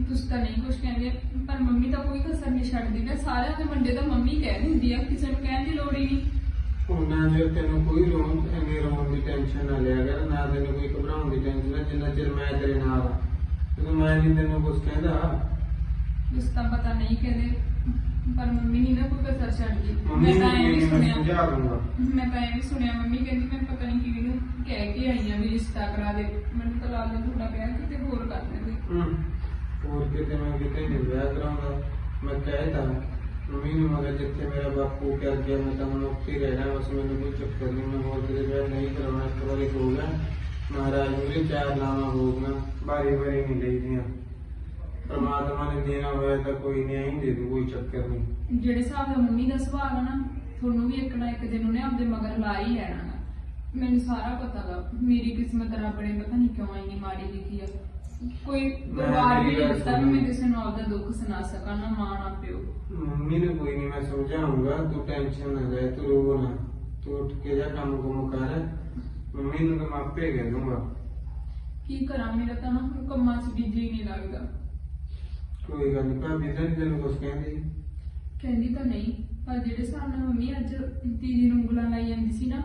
ਤੁਸੀਂ ਤਾਂ ਨਹੀਂ ਕੁਝ ਕਹਿੰਦੇ ਪਰ ਮੰਮੀ ਤਾਂ ਕੋਈ ਕਸਰ ਨਹੀਂ ਛੱਡਦੀ। ਨਾ ਸਾਰਿਆਂ ਦੇ ਮੁੰਡੇ ਤਾਂ ਮੰਮੀ ਕਹਿ ਦਿੰਦੀ ਆ ਕਿਸੇ ਨੂੰ ਕਹਿਣ ਦੀ ਲੋੜ ਹੀ ਨਹੀਂ। ਉਹਨਾਂ ਜੇ ਤੈਨੂੰ ਕੋਈ ਰੋਣ ਐਵੇਂ ਰੋਣ ਦੀ ਟੈਨਸ਼ਨ ਨਾ ਲਿਆ ਕਰ ਨਾ ਤੈਨੂੰ ਕੋਈ ਘਬਰਾਉਣ ਦੀ ਟੈਨਸ਼ਨ ਨਾ ਜਿੰਨਾ ਚਿਰ ਮੈਂ ਤੇਰੇ ਨਾਲ ਆ। ਜਦੋਂ ਮੈਂ ਨਹੀਂ ਤੈਨੂੰ ਕੁਛ ਕਹਿੰਦਾ ਤੁਸੀਂ ਤਾਂ ਪਤਾ ਨਹੀਂ ਕਹਿੰਦੇ ਪਰ ਮੰਮੀ ਨਹੀਂ ਨਾ ਕੋਈ ਕਸਰ ਮੰਮੀ ਮੈਂ ਤਾਂ ਨੂੰ ਵੀ ਮੈਂ ਸੁਣਿਆ। ਸਮਝਾ ਦੂੰਗਾ ਮੈਂ ਤਾਂ ਵੀ ਸੁਣਿਆ ਮੰਮੀ ਕਹਿੰਦੀ ਮੈਂ ਪਤਾ ਨਹੀਂ ਕਿਹਨੂੰ ਕਹਿ ਕੇ ਆਈ ਆ ਵੀ ਰਿਸ਼ਤਾ ਕਰਾ ਦੇ। ਮੈਨੂੰ ਤਾਂ ਲੱਗਦਾ ਤੁਹਾਡਾ ਵਿਆਹ ਕਿਤੇ ਹੋਰ ਕਰ ਦੇਣਗੇ ਹਮ, ਹੋਰ ਕਿਤੇ ਮੈਂ ਕਿਤੇ ਨਹੀਂ ਵਿਆਹ ਕਰਾਉਂਦਾ। ਮੈਂ ਕਹਿਤਾ ਮੰਮੀ ਨੂੰ ਮਗਰ ਜਿੱਥੇ ਮੇਰਾ ਬਾਪੂ ਕਰ ਗਿਆ ਮੈਂ ਤਾਂ ਹੀ ਰਹਿਣਾ ਬਸ ਮੈਨੂੰ ਕੋਈ ਚੱਕਰ ਨਹੀਂ ਮੈਂ ਹੋਰ ਕਿਤੇ ਵਿਆਹ ਨਹੀਂ ਕਰਾਉਣਾ ਇੱਕ ਵਾਰੀ ਹੋ ਗਿਆ। ਮਹਾਰਾਜ ਮੇਰੇ ਚਾਰ ਲਾਵਾਂ ਹੋਗੀਆਂ ਬਾਰੀ ਬਾਰੀ ਨਹੀਂ ਲਈਦੀਆਂ ਪਰਮਾਤਮਾ ਨੇ ਦੇਣਾ ਹੋਇਆ ਤਾਂ ਕੋਈ ਨਹੀਂ ਆਈ ਦੇ ਦੂ ਕੋਈ ਚੱਕਰ ਨਹੀਂ। ਜਿਹੜੇ ਹਿਸਾਬ ਦਾ ਮੰਮੀ ਦਾ ਸੁਭਾਅ ਆ ਨਾ ਤੁਹਾਨੂੰ ਵੀ ਇੱਕ ਨਾ ਇੱਕ ਦਿਨ ਉਹਨੇ ਆਪਦੇ ਮਗਰ ਲਾ ਹੀ ਲੈਣਾ ਗਾ। ਮੈਨੂੰ ਸਾਰਾ ਪਤਾ ਗਾ ਮੇਰੀ ਕਿਸਮਤ ਰੱਬ ਨੇ ਪਤਾ ਨਹੀਂ ਕਿਉਂ ਇੰਨੀ ਮਾੜੀ ਲਿਖੀ ਆ। ਕੋਈ ਪਰਿਵਾਰ ਵੀ ਨਹੀਂ ਦਿੱਤਾ ਵੀ ਮੈਂ ਕਿਸੇ ਨੂੰ ਆਪਦਾ ਦੁੱਖ ਸੁਣਾ ਸਕਾਂ ਨਾ ਮਾਂ ਨਾ ਪਿਓ। ਮੰਮੀ ਨੂੰ ਕੋਈ ਨਹੀਂ ਮੈਂ ਸਮਝਾਉਂਗਾ ਤੂੰ ਟੈਨਸ਼ਨ ਨਾ ਲੈ ਤੂੰ ਰੋ ਨਾ। ਤੂੰ ਉੱਠ ਕੇ ਜਾ ਕੰਮ ਕੁਮ ਕਰ। ਮੰਮੀ ਨੂੰ ਤਾਂ ਮੈਂ ਆਪੇ ਕਹਿ ਦੂੰਗਾ ਕੀ ਕਰਾਂ? ਮੇਰਾ ਤਾਂ ਨਾ ਹੁਣ ਕੰਮਾਂ 'ਚ ਬਿਜ਼ੀ ਨਹੀਂ ਲੱਗਦਾ। ਕੋਈ ਗੱਲ ਨਹੀਂ ਭਾਬੀ ਤਾਂ ਨੀ ਤੈਨੂੰ ਕੁਛ ਕਹਿੰਦੀ। ਕਹਿੰਦੀ ਤਾਂ ਨਹੀਂ ਪਰ ਜਿਹੜੇ ਹਿਸਾਬ ਨਾਲ ਮੰਮੀ ਅੱਜ ਦੀਦੀ ਨੂੰ ਉਂਗਲਾਂ ਲਾਈ ਜਾਂਦੀ ਸੀ ਨਾ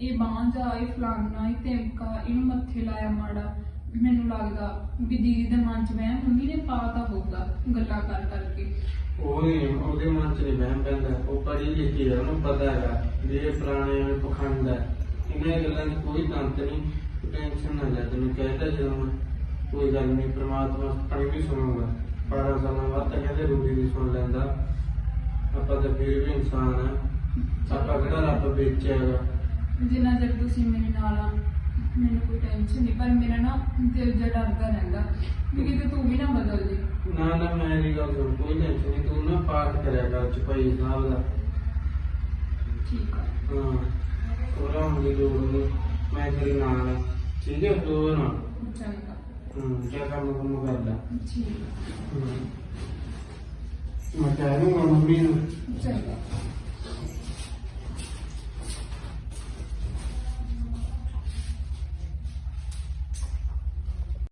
ਇਹ ਬਾਂਹ ਜਾ ਇਹ ਫਲਾਨਾ ਇਹ ਧਮਕਾ ਇਹਨੂੰ ਮੱਥੇ ਲਾਇਆ ਮਾੜਾ। ਮੈਨੂੰ ਲੱਗਦਾ ਵੀ ਦੀਦੀ ਦੇ ਮਨ 'ਚ ਵਹਿਮ ਮੰਮੀ ਨੇ ਪਾਤਾ ਹੋਊਗਾ ਗੱਲਾਂ ਕਰ ਕਰਕੇ। ਉਹਦੇ ਉਹਦੇ ਮਨ ਚ ਨਹੀਂ ਵਹਿਮ ਪੈਂਦਾ। ਉਹ ਪੜ੍ਹੀ ਲਿਖੀ ਹੈ ਉਹਨੂੰ ਪਤਾ ਹੈਗਾ ਵੀ ਇਹ ਪੁਰਾਣੇ ਐਵੇਂ ਪਖੰਡ ਹੈ ਇਹਨਾਂ ਗੱਲਾਂ ਦੀ ਕੋਈ ਤੰਤ ਨਹੀਂ ਤੂੰ ਟੈਨਸ਼ਨ ਨਾ ਲੈ ਤੈਨੂੰ ਕਹਿਤਾ ਜਦੋਂ ਮੈਂ। ਕੋਈ ਗੱਲ ਨਹੀਂ ਪ੍ਰਮਾਤਮਾ ਆਪਣੀ ਵੀ ਸੁਣੂਗਾ। 12 ਸਾਲਾਂ ਬਾਅਦ ਤਾਂ ਕਹਿੰਦੇ ਰੂਬੀ ਵੀ ਸੁਣ ਲੈਂਦਾ। ਆਪਾਂ ਤਾਂ ਫਿਰ ਵੀ ਇਨਸਾਨ ਆ। ਆਪਾਂ ਕਿਹੜਾ ਰੱਬ ਵੇਚਿਆ ਹੈਗਾ? ਜਿੰਨਾ ਚਿਰ ਤੁਸੀਂ ਮੇਰੇ ਨਾਲ ਆ ਮੈਨੂੰ ਕੋਈ ਟੈਨਸ਼ਨ ਨਹੀਂ ਪਰ ਮੇਰਾ ਨਾ ਦਿਲ ਜਿਹਾ ਡਰਦਾ ਰਹਿੰਦਾ ਵੀ ਕਿਤੇ ਤੂੰ ਵੀ ਨਾ ਬਦਲ ਜੇ। ਨਾ ਨਾ ਮੇਰੀ ਗੱਲ ਸੁਣ ਕੋਈ ਟੈਨਸ਼ਨ ਨਹੀਂ ਤੂੰ ਨਾ ਪਾਠ ਕਰਿਆ ਕਰ ਚੁਪਈ ਸਾਹਿਬ ਦਾ। ਠੀਕ ਆ। ਹਾਂ ਉਹਦਾ ਮੁੰਡੇ ਲੋੜ ਨਹੀਂ ਮੈਂ ਤੇਰੇ ਨਾਲ ਆ। ਠੀਕ ਹੈ ਤੂੰ ਨਾ ਚੰਗਾ। ਹੂੰ ਕਿਆ ਕੰਮ ਕੰਮ ਕਰ ਲੈ ਠੀਕ ਆ। ਹੂੰ। ਮੈਂ ਕਹਿ ਦੂੰਗਾ ਮੰਮੀ ਨੂੰ।